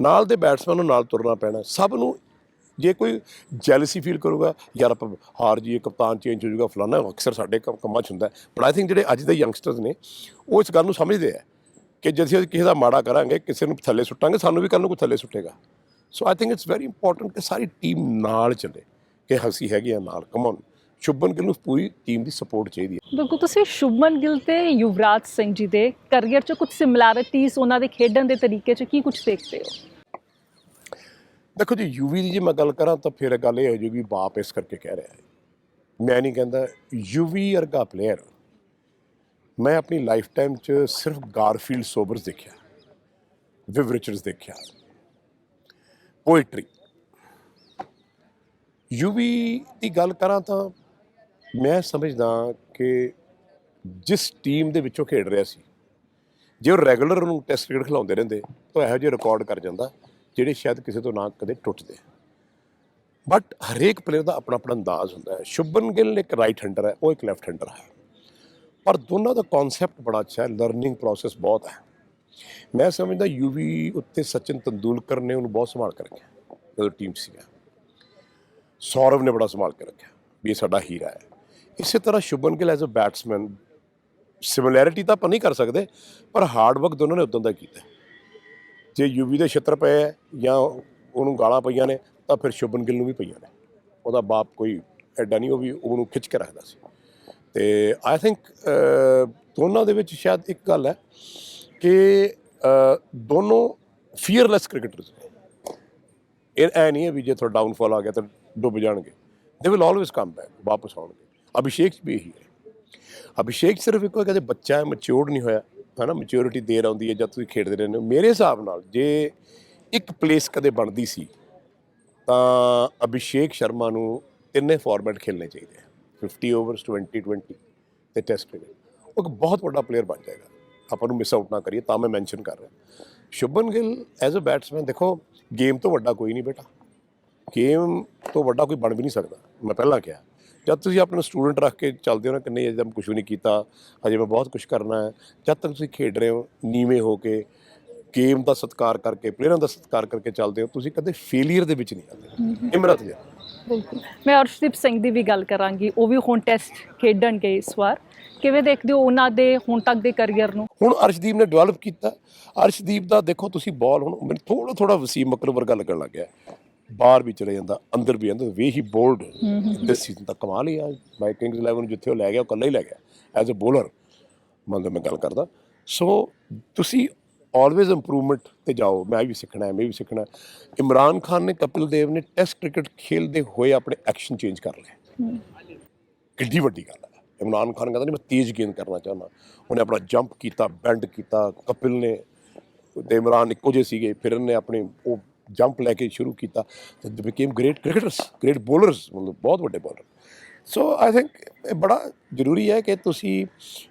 ਨਾਲ ਦੇ ਬੈਟਸਮੈਨ ਨੂੰ ਨਾਲ ਤੁਰਨਾ ਪੈਣਾ। ਸਭ ਨੂੰ ਜੇ ਕੋਈ ਜੈਲਸੀ ਫੀਲ ਕਰੂਗਾ, ਯਾਰ ਆਪਾਂ ਹਾਰ ਜੀਏ ਕਪਤਾਨ ਚੇਂਜ ਹੋ ਜਾਊਗਾ ਫਲਾਣਾ ਅਕਸਰ ਸਾਡੇ ਕੰਮ- ਕੰਮਾਂ 'ਚ ਹੁੰਦਾ ਪਰ ਆਈ ਥਿੰਕ ਜਿਹੜੇ ਅੱਜ ਦੇ ਯੰਗਸਟਰਸ ਨੇ, ਉਹ ਇਸ ਗੱਲ ਨੂੰ ਸਮਝਦੇ ਆ ਕਿ ਜੇ ਅਸੀਂ ਕਿਸੇ ਦਾ ਮਾੜਾ ਕਰਾਂਗੇ, ਕਿਸੇ ਨੂੰ ਥੱਲੇ ਸੁੱਟਾਂਗੇ, ਸਾਨੂੰ ਵੀ ਕੱਲ ਨੂੰ ਕੋਈ ਥੱਲੇ ਸੁੱਟੇਗਾ। So I think it's very important ਕਿ ਸਾਰੀ ਟੀਮ ਨਾਲ ਚੱਲੇ, ਕਿ ਅਸੀਂ ਹੈਗੇ ਆ ਨਾਲ। ਕਮ ਔਨ ਸ਼ੁਭਨ ਗਿੱਲ ਨੂੰ ਪੂਰੀ ਟੀਮ ਦੀ ਸਪੋਰਟ ਚਾਹੀਦੀ ਹੈ। ਬਿਲਕੁਲ, ਤੁਸੀਂ ਸ਼ੁਭਮਨ ਗਿੱਲ ਤੇ ਯੁਵਰਾਜ ਸਿੰਘ ਜੀ ਦੇ ਕਰੀਅਰ 'ਚ ਕੁਝ ਸਿਮਿਲੈਰਿਟੀਜ਼ ਉਹਨਾਂ ਦੇ ਖੇਡਣ ਦੇ ਤਰੀਕੇ 'ਚ ਕੀ ਕੁਝ ਦੇਖਦੇ ਹੋ? ਦੇਖੋ ਜੀ ਯੂਵੀ ਦੀ ਜੇ ਮੈਂ ਗੱਲ ਕਰਾਂ ਤਾਂ ਫਿਰ ਗੱਲ ਇਹ ਹੋ ਜੂਗੀ, ਬਾਪ ਇਸ ਕਰਕੇ ਕਹਿ ਰਿਹਾ ਹੈ। ਮੈਂ ਨਹੀਂ ਕਹਿੰਦਾ ਯੂਵੀ ਵਰਗਾ ਪਲੇਅਰ ਮੈਂ ਆਪਣੀ ਲਾਈਫ ਟਾਈਮ 'ਚ ਸਿਰਫ ਗਾਰਫੀਲਡ ਸੋਬਰਸ ਦੇਖਿਆ ਵਿਵ ਰਿਚਰਡਸ ਦੇਖਿਆ ਪੋਇਟਰੀ ਯੂਵੀ ਦੀ ਗੱਲ ਕਰਾਂ ਤਾਂ ਮੈਂ ਸਮਝਦਾ ਕਿ ਜਿਸ ਟੀਮ ਦੇ ਵਿੱਚੋਂ ਖੇਡ ਰਿਹਾ ਸੀ, ਜੇ ਉਹ ਰੈਗੂਲਰ ਉਹਨੂੰ ਟੈਸਟ ਕ੍ਰਿਕਟ ਖਿਲਾਉਂਦੇ ਰਹਿੰਦੇ, ਤਾਂ ਇਹੋ ਜਿਹੇ ਰਿਕਾਰਡ ਕਰ ਜਾਂਦਾ। ਜਿਹੜੇ ਸ਼ਾਇਦ ਕਿਸੇ ਤੋਂ ਨਾ ਕਦੇ ਟੁੱਟਦੇ। ਬਟ ਹਰੇਕ ਪਲੇਅਰ ਦਾ ਆਪਣਾ ਆਪਣਾ ਅੰਦਾਜ਼ ਹੁੰਦਾ ਹੈ। ਸ਼ੁਭਨ ਗਿੱਲ ਇੱਕ ਰਾਈਟ ਹੈਂਡਰ ਹੈ, ਉਹ ਇੱਕ ਲੈਫਟ ਹੈਂਡਰ ਹੈ। ਪਰ ਦੋਨਾਂ ਦਾ ਕਨਸੈਪਟ ਬੜਾ ਅੱਛਾ ਹੈ ਲਰਨਿੰਗ ਪ੍ਰੋਸੈਸ ਬਹੁਤ ਹੈ। ਮੈਂ ਸਮਝਦਾ ਯੂਵੀ ਉੱਤੇ ਸਚਿਨ ਤੰਦੂਲਕਰ ਨੇ ਉਹਨੂੰ ਬਹੁਤ ਸੰਭਾਲ ਕੇ ਰੱਖਿਆ, ਜਦੋਂ ਟੀਮ ਸੀਗਾ। ਸੌਰਵ ਨੇ ਬੜਾ ਸੰਭਾਲ ਕੇ ਰੱਖਿਆ ਵੀ ਇਹ ਸਾਡਾ ਹੀਰਾ ਹੈ। ਇਸੇ ਤਰ੍ਹਾਂ Shubman Gill as a batsman similarity ਤਾਂ ਆਪਾਂ ਨਹੀਂ ਕਰ ਸਕਦੇ, ਪਰ ਹਾਰਡ ਵਰਕ ਦੋਨੋਂ ਨੇ ਉਦੋਂ ਦਾ ਕੀਤਾ ਜੇ ਯੂਵੀ ਦੇ ਛਿੱਤਰ ਪਏ ਹੈ ਜਾਂ ਉਹਨੂੰ ਗਾਲਾਂ ਪਈਆਂ ਨੇ, ਤਾਂ ਫਿਰ ਸ਼ੁਭਨ ਗਿੱਲ ਨੂੰ ਵੀ ਪਈਆਂ ਨੇ। ਉਹਦਾ ਬਾਪ ਕੋਈ ਐਡਾ ਨਹੀਂ, ਉਹ ਵੀ ਉਹਨੂੰ ਖਿੱਚ ਕੇ ਰੱਖਦਾ ਸੀ। ਤੇ ਆਈ ਥਿੰਕ ਦੋਨਾਂ ਦੇ ਵਿੱਚ ਸ਼ਾਇਦ ਇੱਕ ਗੱਲ ਹੈ ਕਿ ਦੋਨੋਂ ਫੀਅਰਲੈਸ ਕ੍ਰਿਕਟਰਸ ਨੇ। ਇਹ ਐ ਨਹੀਂ ਹੈ ਵੀ ਜੇ ਤੁਹਾਡਾ ਡਾਊਨਫਾਲ ਆ ਗਿਆ ਤਾਂ ਡੁੱਬ ਜਾਣਗੇ। They will always come back ਵਾਪਸ ਆਉਣਗੇ। ਅਭਿਸ਼ੇਕ ਵੀ ਇਹੀ ਹੈ। ਅਭਿਸ਼ੇਕ ਸਿਰਫ ਇੱਕੋ ਕਦੇ ਬੱਚਾ ਹੈ ਮੈਚਿਓਰਡ ਨਹੀਂ ਹੋਇਆ। ਹੈ ਨਾ ਮੈਚਿਓਰਿਟੀ ਦੇਰ ਆਉਂਦੀ ਹੈ ਜਦ ਤੁਸੀਂ ਖੇਡਦੇ ਰਹਿੰਦੇ ਹੋ। ਮੇਰੇ ਹਿਸਾਬ ਨਾਲ ਜੇ ਇੱਕ ਪਲੇਸ ਕਦੇ ਬਣਦੀ ਸੀ, ਤਾਂ ਅਭਿਸ਼ੇਕ ਸ਼ਰਮਾ ਨੂੰ ਤਿੰਨੇ ਫਾਰਮੈਟ ਖੇਲਣੇ ਚਾਹੀਦੇ ਆ। 50 ਓਵਰਸ 20 20 ਤੇ ਟੈਸਟ ਕ੍ਰਿਕਟ ਉਹ ਇੱਕ ਬਹੁਤ ਵੱਡਾ ਪਲੇਅਰ ਬਣ ਜਾਏਗਾ। ਆਪਾਂ ਨੂੰ ਮਿਸ ਆਊਟ ਨਾ ਕਰੀਏ, ਤਾਂ ਮੈਂ ਮੈਂਸ਼ਨ ਕਰ ਰਿਹਾ। Shubman Gill as a batsman ਦੇਖੋ ਗੇਮ ਤੋਂ ਵੱਡਾ ਕੋਈ ਨਹੀਂ ਬੇਟਾ। ਗੇਮ ਤੋਂ ਵੱਡਾ ਕੋਈ ਬਣ ਵੀ ਨਹੀਂ ਸਕਦਾ। ਮੈਂ ਪਹਿਲਾਂ ਕਿਹਾ ਜਦ ਤੁਸੀਂ ਆਪਣੇ ਸਟੂਡੈਂਟ ਰੱਖ ਕੇ ਚੱਲਦੇ ਹੋ ਨਾ ਕਿ ਨਹੀਂ ਅਜੇ ਤਾਂ ਕੁਝ ਵੀ ਨਹੀਂ ਕੀਤਾ ਅਜੇ ਮੈਂ ਬਹੁਤ ਕੁਝ ਕਰਨਾ ਹੈ ਜਦ ਤੱਕ ਤੁਸੀਂ ਖੇਡ ਰਹੇ ਹੋ ਨੀਵੇਂ ਹੋ ਕੇ ਗੇਮ ਦਾ ਸਤਿਕਾਰ ਕਰਕੇ ਪਲੇਅਰਾਂ ਦਾ ਸਤਿਕਾਰ ਕਰਕੇ ਚੱਲਦੇ ਹੋ ਤੁਸੀਂ ਕਦੇ ਫੇਲਿਅਰ ਦੇ ਵਿੱਚ ਨਹੀਂ ਆਉਂਦੇ। ਇਮਰਤ ਜੀ ਬਿਲਕੁਲ। ਮੈਂ ਅਰਸ਼ਦੀਪ ਸਿੰਘ ਦੀ ਵੀ ਗੱਲ ਕਰਾਂਗੀ ਉਹ ਵੀ ਹੁਣ ਟੈਸਟ ਖੇਡਣਗੇ ਇਸ ਵਾਰ। ਕਿਵੇਂ ਦੇਖਦੇ ਹੋ ਉਹਨਾਂ ਦੇ ਹੁਣ ਤੱਕ ਦੇ ਕੈਰੀਅਰ ਨੂੰ? ਹੁਣ ਅਰਸ਼ਦੀਪ ਨੇ ਡਿਵੈਲਪ ਕੀਤਾ। ਅਰਸ਼ਦੀਪ ਦਾ ਦੇਖੋ ਤੁਸੀਂ ਬਾਲ ਹੁਣ ਮੈਨੂੰ ਥੋੜਾ ਥੋੜਾ ਵਸੀਮ ਮਕਰ ਵਰਗਾ ਲੱਗਣ ਲੱਗ ਗਿਆ। ਬਾਹਰ ਵੀ ਚਲੇ ਜਾਂਦਾ ਅੰਦਰ ਵੀ ਜਾਂਦਾ ਵੇ ਹੀ ਬੋਲਡ ਦਿਸ ਸੀਜ਼ਨ ਤਾਂ ਕਮਾਲ ਹੀ ਆ। ਬਾਈ ਕਿੰਗਸ 11 ਨੂੰ ਜਿੱਥੇ ਉਹ ਲੈ ਗਿਆ ਉਹ ਇਕੱਲਾ ਹੀ ਲੈ ਗਿਆ ਐਜ਼ ਅ ਬੋਲਰ ਮੰਨ ਮੈਂ ਗੱਲ ਕਰਦਾ। ਸੋ ਤੁਸੀਂ ਆਲਵੇਜ਼ ਇੰਪਰੂਵਮੈਂਟ ਤੇ ਜਾਓ। ਮੈਂ ਵੀ ਸਿੱਖਣਾ ਹੈ ਮੈਂ ਵੀ ਸਿੱਖਣਾ। ਇਮਰਾਨ ਖਾਨ ਨੇ ਕਪਿਲ ਦੇਵ ਨੇ ਟੈਸਟ ਕ੍ਰਿਕਟ ਖੇਲਦੇ ਹੋਏ ਆਪਣੇ ਐਕਸ਼ਨ ਚੇਂਜ ਕਰ ਲਏ। ਕਿੱਡੀ ਵੱਡੀ ਗੱਲ ਹੈ। ਇਮਰਾਨ ਖਾਨ ਕਹਿੰਦਾ ਨਹੀਂ ਮੈਂ ਤੇਜ਼ ਗੇਂਦ ਕਰਨਾ ਚਾਹੁੰਦਾ। ਉਹਨੇ ਆਪਣਾ ਜੰਪ ਕੀਤਾ ਬੈਂਡ ਕੀਤਾ। ਕਪਿਲ ਨੇ ਤੇ ਇਮਰਾਨ ਇੱਕੋ ਜਿਹੇ ਸੀਗੇ ਫਿਰ ਉਹਨੇ ਆਪਣੇ ਉਹ ਜੰਪ ਲੈ ਕੇ ਸ਼ੁਰੂ ਕੀਤਾ ਤੇ ਦੇ became great cricketers great bowlers ਮਤਲਬ ਬਹੁਤ ਵੱਡੇ ਬੋਲਰ ਸੋ ਆਈ ਥਿੰਕ ਇਹ ਬੜਾ ਜ਼ਰੂਰੀ ਹੈ ਕਿ ਤੁਸੀਂ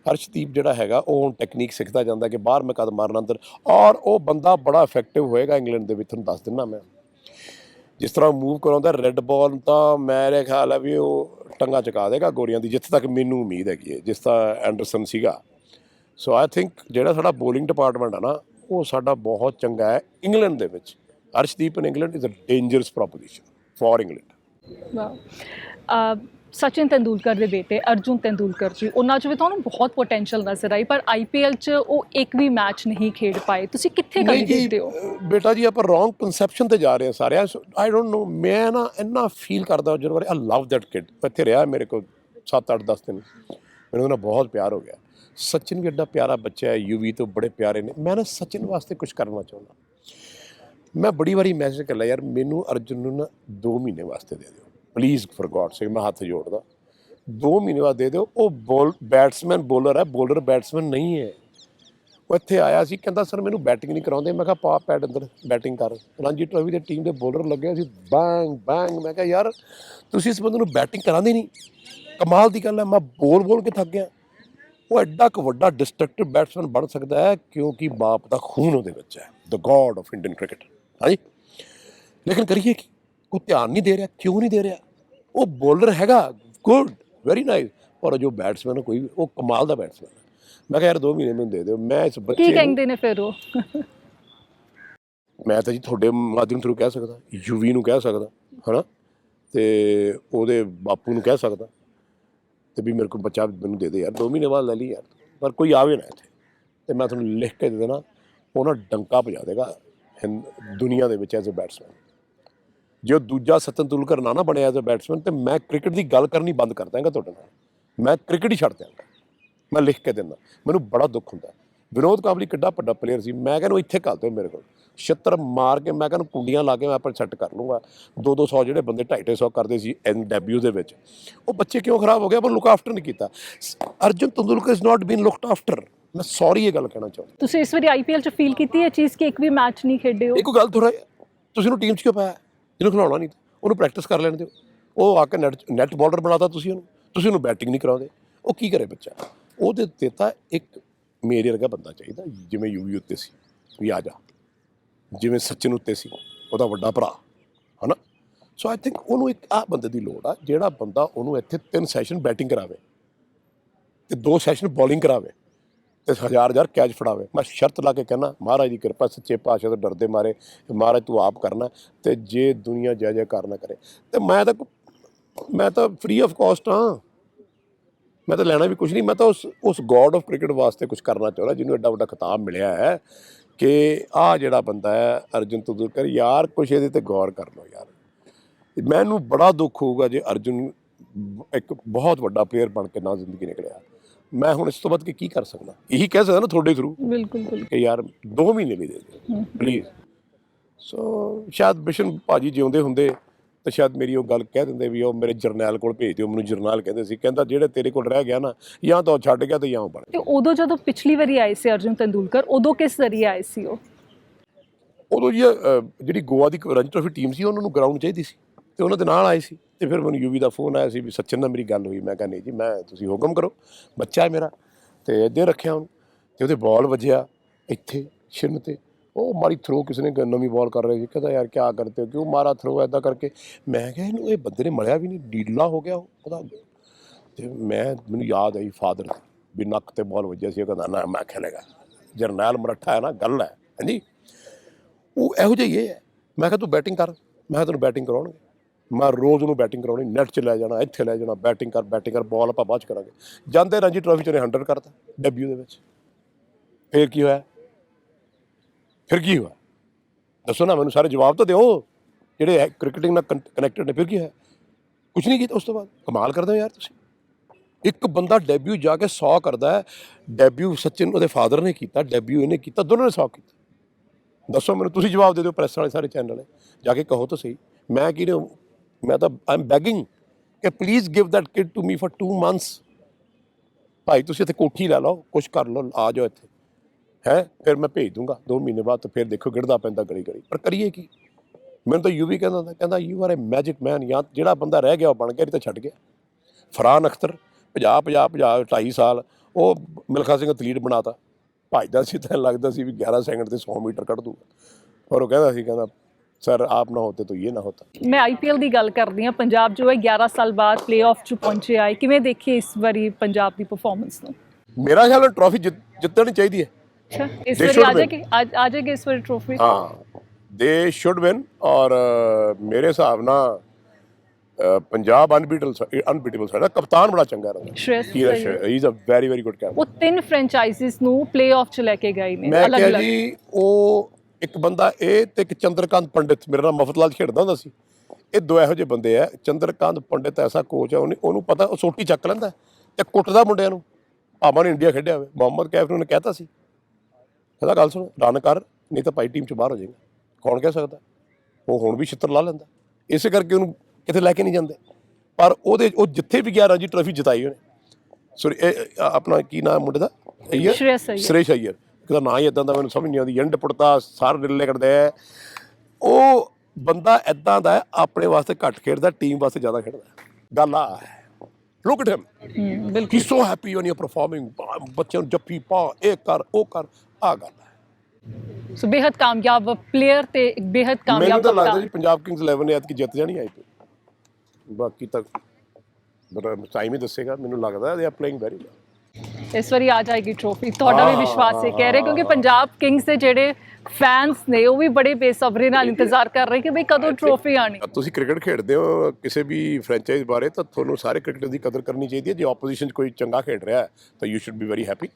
ਹਰਸ਼ਦੀਪ ਜਿਹੜਾ ਹੈਗਾ, ਉਹ ਹੁਣ ਟੈਕਨੀਕ ਸਿੱਖਦਾ ਜਾਂਦਾ ਕਿ ਬਾਹਰ ਮੈਂ ਕਦ ਮਾਰਨਾ ਅੰਦਰ ਔਰ ਉਹ ਬੰਦਾ ਬੜਾ ਇਫੈਕਟਿਵ ਹੋਏਗਾ ਇੰਗਲੈਂਡ ਦੇ ਵਿੱਚ, ਤੁਹਾਨੂੰ ਦੱਸ ਦਿੰਦਾ ਮੈਂ। ਜਿਸ ਤਰ੍ਹਾਂ ਮੂਵ ਕਰਾਉਂਦਾ ਰੈੱਡ ਬਾਲ ਤਾਂ ਮੇਰੇ ਖਿਆਲ ਹੈ ਵੀ ਉਹ ਟੰਗਾ ਚਕਾ ਦੇਗਾ ਗੋਰੀਆਂ ਦੀ, ਜਿੱਥੇ ਤੱਕ ਮੈਨੂੰ ਉਮੀਦ ਹੈਗੀ ਹੈ, ਜਿਸ ਤਰ੍ਹਾਂ ਐਂਡਰਸਨ ਸੀਗਾ। ਸੋ ਆਈ ਥਿੰਕ ਜਿਹੜਾ ਸਾਡਾ ਬੋਲਿੰਗ ਡਿਪਾਰਟਮੈਂਟ ਆ ਨਾ, ਉਹ ਸਾਡਾ ਬਹੁਤ ਚੰਗਾ ਹੈ ਇੰਗਲੈਂਡ ਦੇ ਵਿੱਚ। Arshdeep in England is a dangerous proposition for England wow ah Sachin Tendulkar ਦੇ ਬੇਟੇ ਅਰਜੁਨ ਤੰਦੂਲਕਰ ਜੀ ਉਹਨਾਂ 'ਚ ਵੀ ਤੁਹਾਨੂੰ ਬਹੁਤ ਪੋਟੈਂਸ਼ੀਅਲ ਨਜ਼ਰ ਆਈ ਪਰ ਆਈਪੀਐਲ 'ਚ ਉਹ ਇੱਕ ਵੀ ਮੈਚ ਨਹੀਂ ਖੇਡ ਪਾਏ। ਤੁਸੀਂ ਕਿੱਥੇ ਜੀ, ਦੇਖਦੇ ਹੋ? ਬੇਟਾ ਜੀ ਆਪਾਂ ਰੋਂਗ ਕਨਸੈਪਸ਼ਨ ਤੇ ਜਾ ਰਹੇ ਹਾਂ ਸਾਰੇ। ਆਈ ਡੋਨਟ ਨੋ ਮੈਂ ਨਾ ਇੰਨਾ ਫੀਲ ਕਰਦਾ ਜਦੋਂ ਬਾਰੇ ਆਈ ਲਵ ਦੈਟ ਕਿਡ ਇੱਥੇ ਰਿਹਾ ਮੇਰੇ ਕੋਲ 7 8 10 ਦਿਨ। ਮੈਨੂੰ ਉਹਦਾ ਬਹੁਤ ਪਿਆਰ ਹੋ ਗਿਆ। ਸਚਿਨ ਵੀ ਐਡਾ ਪਿਆਰਾ ਬੱਚਾ ਹੈ ਯੂਵੀ ਤੋਂ ਬੜੇ ਪਿਆਰੇ ਨੇ। ਮੈਂ ਨਾ ਸਚਿਨ ਵਾਸਤੇ ਕੁਝ ਕਰਨਾ ਚਾਹੁੰਦਾ। ਮੈਂ ਬੜੀ ਵਾਰੀ ਮੈਸੇਜ ਕਰ ਲਿਆ, ਯਾਰ, ਮੈਨੂੰ ਅਰਜੁਨ ਨੂੰ ਨਾ 2 ਮਹੀਨੇ ਵਾਸਤੇ ਦੇ ਦਿਓ। ਪਲੀਜ਼ ਫॉर ਗॉड ਸੇ ਮੈਂ ਹੱਥ ਜੋੜਦਾ। 2 ਮਹੀਨੇ ਬਾਅਦ ਦੇ ਦਿਓ। ਉਹ ਬੋਲ ਬੈਟਸਮੈਨ ਬੋਲਰ ਹੈ ਬੋਲਰ ਬੈਟਸਮੈਨ ਨਹੀਂ ਹੈ। ਉਹ ਇੱਥੇ ਆਇਆ ਸੀ, ਕਹਿੰਦਾ, ਸਰ, ਮੈਨੂੰ ਬੈਟਿੰਗ ਨਹੀਂ ਕਰਾਉਂਦੇ। ਮੈਂ ਕਿਹਾ, ਪਾ ਪੈਡ ਅੰਦਰ ਬੈਟਿੰਗ ਕਰ। ਰਾਂਜੀ ਟਰੋਫੀ ਦੇ ਟੀਮ ਦੇ ਬੋਲਰ ਲੱਗੇ ਸੀ ਬੈਂਗ ਬੈਂਗ ਮੈਂ ਕਿਹਾ, ਯਾਰ, ਤੁਸੀਂ ਇਸ ਬੰਦੇ ਨੂੰ ਬੈਟਿੰਗ ਕਰਾਉਂਦੇ ਨਹੀਂ। ਕਮਾਲ ਦੀ ਗੱਲ ਹੈ, ਮੈਂ ਬੋਲ ਬੋਲ ਕੇ ਥੱਕ ਗਿਆ। ਉਹ ਐਡਾ ਕੁ ਵੱਡਾ ਡਿਸਟਰਕਟਿਵ ਬੈਟਸਮੈਨ ਬਣ ਸਕਦਾ ਹੈ, ਕਿਉਂਕਿ ਬਾਪ ਦਾ ਖੂਨ ਉਹਦੇ ਵਿੱਚ ਹੈ। The god of Indian cricket ਹਾਂਜੀ। ਲੇਕਿਨ ਕਰੀਏ ਕੀ? ਕੋਈ ਧਿਆਨ ਨਹੀਂ ਦੇ ਰਿਹਾ ਕਿਉਂ ਨਹੀਂ ਦੇ ਰਿਹਾ? ਉਹ ਬੋਲਰ ਹੈਗਾ ਗੁੱਡ ਵੈਰੀ ਨਾਈਸ ਪਰ ਜੋ ਬੈਟਸਮੈਨ ਕੋਈ ਉਹ ਕਮਾਲ ਦਾ ਬੈਟਸਮੈਨ ਹੈ ਮੈਂ ਕਿਹਾ ਯਾਰ 2 ਮਹੀਨੇ ਮੈਨੂੰ ਦੇ ਦਿਓ ਮੈਂ ਇਸ ਬੱਚੇ ਕੀ ਕਹਿੰਦੇ ਨੇ ਫਿਰ ਉਹ? ਮੈਂ ਤਾਂ ਜੀ ਤੁਹਾਡੇ ਮਾਧਿਅਮ ਥਰੂ ਕਹਿ ਸਕਦਾ ਯੂਵੀ ਨੂੰ ਕਹਿ ਸਕਦਾ ਹਨਾ? ਤੇ ਉਹਦੇ ਬਾਪੂ ਨੂੰ ਕਹਿ ਸਕਦਾ ਤੇ ਵੀ ਮੇਰੇ ਕੋਲ ਬੱਚਾ ਮੈਨੂੰ ਦੇ ਦੇ ਯਾਰ 2 ਮਹੀਨੇ ਬਾਅਦ ਲੈ ਲਈ ਯਾਰ। ਪਰ ਕੋਈ ਆਵੇ ਨਾ ਇੱਥੇ ਤੇ ਮੈਂ ਤੁਹਾਨੂੰ ਲਿਖ ਕੇ ਦੇ ਦੇਣਾ ਉਹ ਨਾ ਡੰਕਾ ਭਜਾ ਦੇਗਾ। ਦੁਨੀਆ ਦੇ ਵਿੱਚ ਐਜ਼ ਅ ਬੈਟਸਮੈਨ ਜੇ ਉਹ ਦੂਜਾ ਸਤਨ ਤੁਲਕਰ ਨਾ ਨਾ ਬਣਿਆ ਐਜ਼ ਅ ਬੈਟਸਮੈਨ ਤੇ ਮੈਂ ਕ੍ਰਿਕਟ ਦੀ ਗੱਲ ਕਰਨੀ ਬੰਦ ਕਰ ਦਾਂਗਾ ਤੁਹਾਡੇ ਨਾਲ। ਮੈਂ ਕ੍ਰਿਕਟ ਹੀ ਛੱਡ ਦਿਆਂਗਾ। ਮੈਂ ਲਿਖ ਕੇ ਦਿੰਦਾ। ਮੈਨੂੰ ਬੜਾ ਦੁੱਖ ਹੁੰਦਾ। ਵਿਨੋਦ ਕਾਬਲੀ ਕਿੱਡਾ ਵੱਡਾ ਪਲੇਅਰ ਸੀ। ਮੈਂ ਕਹਿੰਦਾ ਇੱਥੇ ਘੱਲ ਦਿਓ ਮੇਰੇ ਕੋਲ। ਛੱਤਰ ਮਾਰ ਕੇ ਮੈਂ ਕਹਿੰਦਾ ਕੁੰਡੀਆਂ ਲਾ ਕੇ ਮੈਂ ਆਪਣਾ ਸੈੱਟ ਕਰ ਲੂੰਗਾ। 2-200 ਜਿਹੜੇ ਬੰਦੇ 250 ਕਰਦੇ ਸੀ ਐਨ ਡੈਬਿਊ ਦੇ ਵਿੱਚ। ਉਹ ਬੱਚੇ ਕਿਉਂ ਖਰਾਬ ਹੋ ਗਏ? ਪਰ ਲੁੱਕ ਆਫਟਰ ਨਹੀਂ ਕੀਤਾ। Arjun Tendulkar is not been looked after ਮੈਂ ਸੌਰੀ ਇਹ ਗੱਲ ਕਹਿਣਾ ਚਾਹੁੰਦਾ। ਤੁਸੀਂ ਇਸ ਵਾਰੀ ਆਈਪੀਐਲ 'ਚ ਫੀਲ ਕੀਤੀ ਹੈ ਚੀਜ਼ ਕਿ ਇੱਕ ਵੀ ਮੈਚ ਨਹੀਂ ਖੇਡੇ ਹੋ? ਇਹ ਕੋਈ ਗੱਲ ਥੋੜਾ ਤੁਸੀਂ ਉਹਨੂੰ ਟੀਮ 'ਚ ਕਿਉਂ ਪਾਇਆ? ਜਿਹਨੂੰ ਖਿਲਾਉਣਾ ਨਹੀਂ ਉਹਨੂੰ ਪ੍ਰੈਕਟਿਸ ਕਰ ਲੈਣ ਦਿਓ। ਉਹ ਆ ਕੇ ਨੈਟ ਨੈਟ ਬਾਲਰ ਬਣਾਤਾ ਤੁਸੀਂ ਉਹਨੂੰ ਤੁਸੀਂ ਉਹਨੂੰ ਬੈਟਿੰਗ ਨਹੀਂ ਕਰਾਉਂਦੇ। ਉਹ ਕੀ ਕਰੇ ਬੱਚਾ? ਉਹਦੇ ਤੇ ਤਾਂ ਇੱਕ ਮੇਰੇ ਵਰਗਾ ਬੰਦਾ ਚਾਹੀਦਾ ਜਿਵੇਂ ਯੂਵੀ ਉੱਤੇ ਸੀ ਵੀ ਆ ਜਾ। ਜਿਵੇਂ ਸਚਿਨ ਉੱਤੇ ਸੀ ਉਹਦਾ ਵੱਡਾ ਭਰਾ ਹਨਾ? ਸੋ ਆਈ ਥਿੰਕ ਉਹਨੂੰ ਇੱਕ ਆ ਬੰਦੇ ਦੀ ਲੋੜ ਆ ਜਿਹੜਾ ਬੰਦਾ ਉਹਨੂੰ ਇੱਥੇ ਤਿੰਨ ਸੈਸ਼ਨ ਬੈਟਿੰਗ ਕਰਾਵੇ ਤੇ ਦੋ ਸੈਸ਼ਨ ਬੋਲਿੰਗ ਕਰਾਵੇ। ਤੇ ਹਜ਼ਾਰ ਹਜ਼ਾਰ ਕੈਚ ਫੜਾਵੇ। ਮੈਂ ਸ਼ਰਤ ਲਾ ਕੇ ਕਹਿਣਾ ਮਹਾਰਾਜ ਦੀ ਕਿਰਪਾ, ਸੱਚੇ ਪਾਤਸ਼ਾਹ ਤੋਂ ਡਰਦੇ ਮਾਰੇ, ਮਹਾਰਾਜ ਤੂੰ ਆਪ ਕਰਨਾ ਤੇ ਜੇ ਦੁਨੀਆ ਜੈ ਜੈਕਾਰ ਨਾ ਕਰੇ। ਤੇ ਮੈਂ ਤਾਂ ਮੈਂ ਤਾਂ ਫ੍ਰੀ ਆਫ ਕਾਸਟ ਹਾਂ। ਮੈਂ ਤਾਂ ਲੈਣਾ ਵੀ ਕੁਝ ਨਹੀਂ। ਮੈਂ ਤਾਂ ਉਸ ਉਸ ਗੋਡ ਆਫ ਕ੍ਰਿਕਟ ਵਾਸਤੇ ਕੁਝ ਕਰਨਾ ਚਾਹੁੰਦਾ, ਜਿਹਨੂੰ ਐਡਾ ਵੱਡਾ ਖਿਤਾਬ ਮਿਲਿਆ ਹੈ ਕਿ ਆ ਜਿਹੜਾ ਬੰਦਾ ਹੈ, ਅਰਜੁਨ ਤੰਦੂਲਕਰ, ਯਾਰ ਕੁਛ ਇਹਦੇ ਤੇ ਗੌਰ ਕਰ ਲਓ ਯਾਰ। ਮੈਨੂੰ ਬੜਾ ਦੁੱਖ ਹੋਊਗਾ ਜੇ ਅਰਜੁਨ ਇੱਕ ਬਹੁਤ ਵੱਡਾ ਪਲੇਅਰ ਬਣ ਕੇ ਨਾ ਜ਼ਿੰਦਗੀ ਨਿਕਲਿਆ ਮੈਂ ਹੁਣ ਇਸ ਤੋਂ ਬਾਅਦ ਕੀ ਕਰ ਸਕਦਾ? ਇਹੀ ਕਹਿ ਸਕਦਾ ਨਾ ਤੁਹਾਡੇ ਥਰੂ ਬਿਲਕੁਲ ਬਿਲਕੁਲ। ਕਿ ਯਾਰ 2 ਮਹੀਨੇ ਵੀ ਦੇ ਦਿਓ ਪਲੀਜ਼ ਸੋ ਸ਼ਾਇਦ ਬਿਸ਼ਨ ਭਾਜੀ ਜਿਉਂਦੇ ਹੁੰਦੇ ਤਾਂ ਸ਼ਾਇਦ ਮੇਰੀ ਉਹ ਗੱਲ ਕਹਿ ਦਿੰਦੇ ਵੀ ਉਹ ਮੇਰੇ ਜਰਨੈਲ ਕੋਲ ਭੇਜ ਦਿਓ ਮੈਨੂੰ ਜਰਨੈਲ ਕਹਿੰਦੇ ਸੀ। ਕਹਿੰਦਾ ਜਿਹੜੇ ਤੇਰੇ ਕੋਲ ਰਹਿ ਗਿਆ ਨਾ ਜਾਂ ਤਾਂ ਉਹ ਛੱਡ ਗਿਆ ਤੇ ਜਾਂ ਉਹ ਬਣ ਗਿਆ। ਤੇ ਉਦੋਂ ਜਦੋਂ ਪਿਛਲੀ ਵਾਰੀ ਆਏ ਸੀ ਅਰਜੁਨ ਤੰਦੂਲਕਰ ਉਦੋਂ ਕਿਸ ਜ਼ਰੀਏ ਆਏ ਸੀ ਉਹ? ਉਦੋਂ ਜੀ ਅਹ, ਜਿਹੜੀ ਗੋਆ ਦੀ ਰਣਜੀ ਟਰੋਫੀ ਟੀਮ ਸੀ ਉਹਨਾਂ ਨੂੰ ਗਰਾਊਂਡ ਚਾਹੀਦੀ ਸੀ। ਤੇ ਉਹਨਾਂ ਦੇ ਨਾਲ ਆਏ ਸੀ ਤੇ ਫਿਰ ਮੈਨੂੰ ਯੂਵੀ ਦਾ ਫੋਨ ਆਇਆ ਸੀ ਵੀ ਸਚਿਨ ਨਾਲ ਮੇਰੀ ਗੱਲ ਹੋਈ। ਮੈਂ ਕਿਹਾ, ਨਹੀਂ ਜੀ, ਮੈਂ, ਤੁਸੀਂ ਹੁਕਮ ਕਰੋ, ਬੱਚਾ ਹੈ ਮੇਰਾ ਤੇ ਇੱਦੇ ਰੱਖਿਆ ਉਹਨੂੰ ਤੇ ਉਹਦੇ ਬਾਲ ਵੱਜਿਆ ਇੱਥੇ, ਛਿੰਨ ਤੇ। ਉਹ ਮਾਰੀ ਥਰੋ ਕਿਸੇ ਨੇ ਨਵੀਂ ਬਾਲ ਕਰ ਰਹੇ ਸੀ, ਕਹਿੰਦਾ, ਯਾਰ ਕੀ ਕਰਦੇ ਹੋ? ਕਿਉਂ ਮਾਰਾ ਥਰੋ ਐਦਾਂ ਕਰਕੇ? ਮੈਂ ਕਿਹਾ, ਇਹਨੂੰ ਇਹ ਬੰਦੇ ਨੇ ਮਲਿਆ ਵੀ ਨਹੀਂ ਡੀਲਾ ਹੋ ਗਿਆ ਉਹਦਾ ਤੇ ਮੈਂ, ਮੈਨੂੰ ਯਾਦ ਆਈ ਫਾਦਰ ਵੀ ਨੱਕ ਤੇ ਬਾਲ ਵੱਜਿਆ ਸੀ, ਉਹ ਕਹਿੰਦਾ, ਨਾ, ਮੈਂ ਖੇਲੇਗਾ ਜਰਨੈਲ ਮਰੱਠਾ ਹੈ ਨਾ, ਗੱਲ ਹੈ, ਹਾਂਜੀ? ਉਹ ਇਹੋ ਜਿਹਾ ਹੀ ਇਹ ਹੈ। ਮੈਂ ਕਿਹਾ, ਤੂੰ ਬੈਟਿੰਗ ਕਰ, ਮੈਂ ਕਿਹਾ, ਤੈਨੂੰ ਬੈਟਿੰਗ ਕਰਾਉਣਗੇ। ਮੈਂ ਰੋਜ਼ ਉਹਨੂੰ ਬੈਟਿੰਗ ਕਰਾਉਣੀ ਨੈਟ 'ਚ ਲੈ ਜਾਣਾ, ਇੱਥੇ ਲੈ ਜਾਣਾ ਬੈਟਿੰਗ ਕਰ ਬੈਟਿੰਗ ਕਰ ਬਾਲ ਆਪਾਂ ਬਾਅਦ 'ਚ ਕਰਾਂਗੇ। ਜਾਂਦੇ ਰਣਜੀ ਟਰੋਫੀ 'ਚ ਉਹਨੇ 100 ਕਰਤਾ ਡੈਬਿਊ ਦੇ ਵਿੱਚ। ਫੇਰ ਕੀ ਹੋਇਆ? ਫਿਰ ਕੀ ਹੋਇਆ? ਦੱਸੋ ਨਾ ਮੈਨੂੰ ਸਾਰੇ ਜਵਾਬ ਤਾਂ ਦਿਓ। ਜਿਹੜੇ ਕ੍ਰਿਕਟਿੰਗ ਨਾਲ ਕਨੈਕਟਡ ਨੇ, ਫਿਰ ਕੀ ਹੋਇਆ? ਕੁਝ ਨਹੀਂ ਕੀਤਾ ਉਸ ਤੋਂ ਬਾਅਦ। ਕਮਾਲ ਕਰਦੇ ਹੋ ਯਾਰ ਤੁਸੀਂ। ਇੱਕ ਬੰਦਾ ਡੈਬਿਊ ਜਾ ਕੇ 100 ਕਰਦਾ ਹੈ ਡੈਬਿਊ ਸਚਿਨ ਉਹਦੇ ਫਾਦਰ ਨੇ ਕੀਤਾ ਡੈਬਿਊ ਇਹਨੇ ਕੀਤਾ, ਦੋਨੋਂ ਨੇ 100 ਕੀਤਾ। ਦੱਸੋ ਮੈਨੂੰ, ਤੁਸੀਂ ਜਵਾਬ ਦੇ ਦਿਓ ਪ੍ਰੈਸ ਵਾਲੇ ਸਾਰੇ ਚੈਨਲ ਵਾਲੇ। ਜਾ ਕੇ ਕਹੋ ਤਾਂ ਸਹੀ। ਮੈਂ ਕੀ ਮੈਂ ਤਾਂ ਆਈ ਐਮ ਬੈਗਿੰਗ ਕਿ please give that kid to me for 2 months ਭਾਈ, ਤੁਸੀਂ ਇੱਥੇ ਕੋਠੀ ਲੈ ਲਓ ਕੁਝ ਕਰ ਲਓ, ਆ ਜਾਓ ਇੱਥੇ। ਹੈ? ਫਿਰ ਮੈਂ ਭੇਜ ਦੂੰਗਾ। 2 ਮਹੀਨੇ ਬਾਅਦ ਤਾਂ ਫਿਰ ਦੇਖੋ ਗਿਰਦਾ ਪੈਂਦਾ ਗੜੀ ਗਲੀ ਪਰ ਕਰੀਏ ਕੀ? ਮੈਨੂੰ ਤਾਂ ਯੂ ਵੀ ਕਹਿੰਦਾ ਹੁੰਦਾ, ਕਹਿੰਦਾ you are a magic man ਜਾਂ ਜਿਹੜਾ ਬੰਦਾ ਰਹਿ ਗਿਆ, ਉਹ ਬਣ ਗਿਆ, ਨਹੀਂ ਤਾਂ ਛੱਡ ਗਿਆ। ਫਰਾਨ ਅਖਤਰ 50 50 50 2.5 ਸਾਲ, ਉਹ ਮਿਲਖਾ ਸਿੰਘ ਅਥਲੀਟ ਬਣਾਤਾ। ਭੱਜਦਾ ਸੀ ਤਾਂ ਲੱਗਦਾ ਸੀ ਵੀ 11 ਸੈਕਿੰਡ ਤੇ 100 ਮੀਟਰ ਕੱਢ ਦੂਗਾ। ਔਰ ਉਹ ਕਹਿੰਦਾ ਸੀ, ਕਹਿੰਦਾ ਸਰ ਆਪ ਨਾ ਹੋਤੇ ਤਾਂ ਇਹ ਨਾ ਹੋਤਾ। ਮੈਂ ਆਈਪੀਐਲ ਦੀ ਗੱਲ ਕਰਦੀ ਹਾਂ ਪੰਜਾਬ ਜੋ ਹੈ 11 ਸਾਲ ਬਾਅਦ ਪਲੇਆਫ 'ਚ ਪਹੁੰਚੇ ਆਏ ਕਿਵੇਂ ਦੇਖੀ ਇਸ ਵਾਰੀ ਪੰਜਾਬ ਦੀ ਪਰਫਾਰਮੈਂਸ ਨੂੰ? ਮੇਰਾ ਖਿਆਲ ਹੈ ਟਰੋਫੀ ਜਿੱਤਣੀ ਚਾਹੀਦੀ ਹੈ। ਅੱਛਾ ਇਸ They ਵਾਰੀ should ਆ win. ਜਾਏਗੀ ਅੱਜ ਆ ਜਾਏਗੀ ਇਸ ਵਾਰੀ ਟਰੋਫੀ ਹਾਂ ਦੇ ਸ਼ੁੱਡ ਵਿਨ ਔਰ ਅ, ਮੇਰੇ ਹਿਸਾਬ ਨਾਲ ਅ, ਪੰਜਾਬ ਅਨਬੀਟਲ ਅਨਬੀਟੇਬਲ ਸਾਡਾ ਕਪਤਾਨ ਬੜਾ ਚੰਗਾ ਰਿਹਾ। Shreyas he. Is a very very good captain ਉਹ ਤਿੰਨ ਫਰੈਂਚਾਈਜ਼ੀਜ਼ ਨੂੰ ਪਲੇਆਫ 'ਚ ਲੈ ਕੇ ਗਏ ਨੇ ਮੈਂ ਕਿਹਾ ਅਲੱਗ-ਅਲੱਗ ਜੀ ਉਹ ਇੱਕ ਬੰਦਾ ਇਹ ਤੇ ਇੱਕ ਚੰਦਰਕਾਂਤ ਪੰਡਿਤ ਮੇਰਾ ਨਾਮ ਮਫਤਲਾਲ ਖੇਡਦਾ ਹੁੰਦਾ ਸੀ ਇਹ ਦੋ ਇਹੋ ਜਿਹੇ ਬੰਦੇ ਆ ਚੰਦਰਕਾਂਤ ਪੰਡਿਤ ਐਸਾ ਕੋਚ ਹੈ ਉਹਨੇ ਉਹਨੂੰ ਪਤਾ ਉਹ ਸੋਟੀ ਚੱਕ ਲੈਂਦਾ ਤੇ ਕੁੱਟਦਾ ਮੁੰਡਿਆਂ ਨੂੰ। ਭਾਵੇਂ ਨੇ ਇੰਡੀਆ ਖੇਡਿਆ ਹੋਵੇ ਮੁਹੰਮਦ ਕੈਫ ਨੇ ਕਹਿਤਾ ਸੀ। ਇਹਦਾ ਗੱਲ ਸੁਣ ਰਨ ਕਰ ਨਹੀਂ ਤਾਂ ਭਾਈ ਟੀਮ ਚ ਬਾਹਰ ਹੋ ਜਾਏਗਾ। ਕੌਣ ਕਹਿ ਸਕਦਾ? ਉਹ ਹੁਣ ਵੀ ਛਿੱਤਰ ਲਾ ਲੈਂਦਾ। ਇਸੇ ਕਰਕੇ ਉਹਨੂੰ ਕਿਤੇ ਲੈ ਕੇ ਨਹੀਂ ਜਾਂਦੇ। ਪਰ ਉਹਦੇ ਉਹ ਜਿੱਥੇ ਵੀ ਗਿਆ ਰਾਜੀ ਟਰੋਫੀ ਜਿਤਾਈ ਉਹਨੇ। ਸੋਰੀ ਇਹ ਇਹ ਆਪਣਾ ਕੀ ਨਾਮ ਮੁੰਡੇ ਦਾ? ਅਈਅਰ। ਸੁਰੇਸ਼ ਅਈਅਰ। ਇੱਕ ਦਾ ਹੀ ਇਦਾਂ ਦਾ ਮੈਨੂੰ ਸਮਝ ਨਹੀਂ ਆਉਂਦੀ ਜੰਡ ਪੁੜਤਾ ਸਾਰ ਡਿੱਲੇ ਕਰਦਾ ਹੈ। ਉਹ ਬੰਦਾ ਇਦਾਂ ਦਾ ਆਪਣੇ ਵਾਸਤੇ ਘੱਟ ਖੇਡਦਾ ਟੀਮ ਵਾਸਤੇ ਜ਼ਿਆਦਾ ਖੇਡਦਾ ਗੱਲ ਆ ਲੁੱਕ ਐਟ ਹਿਮ ਬਿਲਕੁਲ। He so happy when you performing ਬੱਚਿਆਂ ਨੂੰ ਜੱਫੀ ਪਾ ਇਹ ਕਰ ਉਹ ਕਰ ਆ ਗੱਲ ਹੈ। ਸੋ ਬੇहद ਕਾਮਯਾਬ ਪਲੇਅਰ ਤੇ ਇੱਕ ਬੇहद ਮੈਨੂੰ ਤਾਂ ਲੱਗਦਾ ਜੀ ਪੰਜਾਬ ਕਿੰਗਸ 11 ਨੇ ਐਤਕੀ ਜਿੱਤ ਜਾਣੀ ਆਈਪੀਐਲ ਬਾਕੀ ਤਾਂ ਟਾਈਮ ਹੀ ਦੱਸੇਗਾ ਮੈਨੂੰ ਲੱਗਦਾ ਦੇ ਆ ਪਲੇਇੰਗ ਵੈਰੀ ਵੈਲ ਇਸ ਵਾਰੀ ਆ ਜਾਏਗੀ ਟਰੋਫੀ ਤੁਹਾਡਾ ਵੀ ਵਿਸ਼ਵਾਸ ਹੈ ਕਹਿ ਰਹੇ ਕਿਉਂਕਿ ਪੰਜਾਬ ਕਿੰਗਸ ਦੇ ਜਿਹੜੇ ਫੈਨਸ ਨੇ ਉਹ ਵੀ ਬੜੇ ਬੇਸਬਰੀ ਨਾਲ ਇੰਤਜ਼ਾਰ ਕਰ ਰਹੇ ਕਿ ਬਈ ਕਦੋਂ ਟਰੋਫੀ ਆਣੀ ਤੁਸੀਂ ਕ੍ਰਿਕਟ ਖੇਡਦੇ ਹੋ ਕਿਸੇ ਵੀ ਫਰੈਂਚਾਈਜ਼ ਬਾਰੇ ਤਾਂ ਤੁਹਾਨੂੰ ਸਾਰੇ ਕ੍ਰਿਕਟਰ ਦੀ ਕਦਰ ਕਰਨੀ ਚਾਹੀਦੀ ਹੈ। ਜੇ ਆਪੋਜੀਸ਼ਨ 'ਚ ਕੋਈ ਚੰਗਾ ਖੇਡ ਰਿਹਾ ਹੈ ਤਾਂ you should be very happy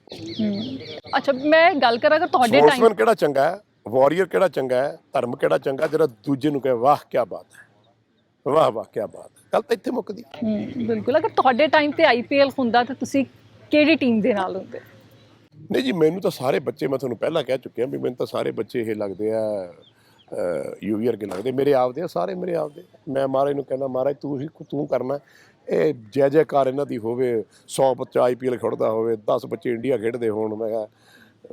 ਅੱਛਾ ਮੈਂ ਗੱਲ ਕਰਾਂ ਕਿ ਤੁਹਾਡੇ ਟਾਈਮ ਸਪੋਰਟਸਮੈਨ ਕਿਹੜਾ ਚੰਗਾ ਹੈ? ਵਾਰੀਅਰ ਕਿਹੜਾ ਚੰਗਾ ਹੈ? ਧਰਮ ਕਿਹੜਾ ਚੰਗਾ ਜਿਹੜਾ ਦੂਜੇ ਨੂੰ ਕਹੇ ਵਾਹ ਕੀ ਬਾਤ ਹੈ। ਵਾਹ ਵਾਹ ਕੀ ਬਾਤ ਹੈ। ਗੱਲ ਤਾਂ ਇੱਥੇ ਮੁੱਕਦੀ ਬਿਲਕੁਲ। ਅਗਰ ਤੁਹਾਡੇ ਟਾਈਮ ਤੇ ਆਈਪੀਐਲ ਹੁੰਦਾ ਤਾਂ ਤੁਸੀਂ ਕਿਹੜੀ ਟੀਮ ਦੇ ਨਾਲ ਹੁੰਦੇ? ਨਹੀਂ ਜੀ, ਮੈਨੂੰ ਤਾਂ ਸਾਰੇ ਬੱਚੇ, ਮੈਂ ਤੁਹਾਨੂੰ ਪਹਿਲਾਂ ਕਹਿ ਚੁੱਕਿਆ ਵੀ ਮੈਨੂੰ ਤਾਂ ਸਾਰੇ ਬੱਚੇ ਇਹ ਲੱਗਦੇ ਆ ਯੂਵੀ ਵਰਗੇ ਲੱਗਦੇ। ਮੇਰੇ ਆਪਦੇ ਆ, ਸਾਰੇ ਮੇਰੇ ਆਪਦੇ। ਮੈਂ ਮਹਾਰਾਜ ਨੂੰ ਕਹਿੰਦਾ, ਮਹਾਰਾਜ, ਤੂੰ ਹੀ, ਤੂੰ ਕਰਨਾ। ਇਹ ਜੈ ਜੈਕਾਰ ਇਹਨਾਂ ਦੀ ਹੋਵੇ 100 ਬੱਚਾ ਆਈਪੀਐਲ ਖੇਡਦਾ ਹੋਵੇ 10 ਬੱਚੇ ਇੰਡੀਆ ਖੇਡਦੇ ਹੋਣ, ਮੈਂ ਕਿਹਾ,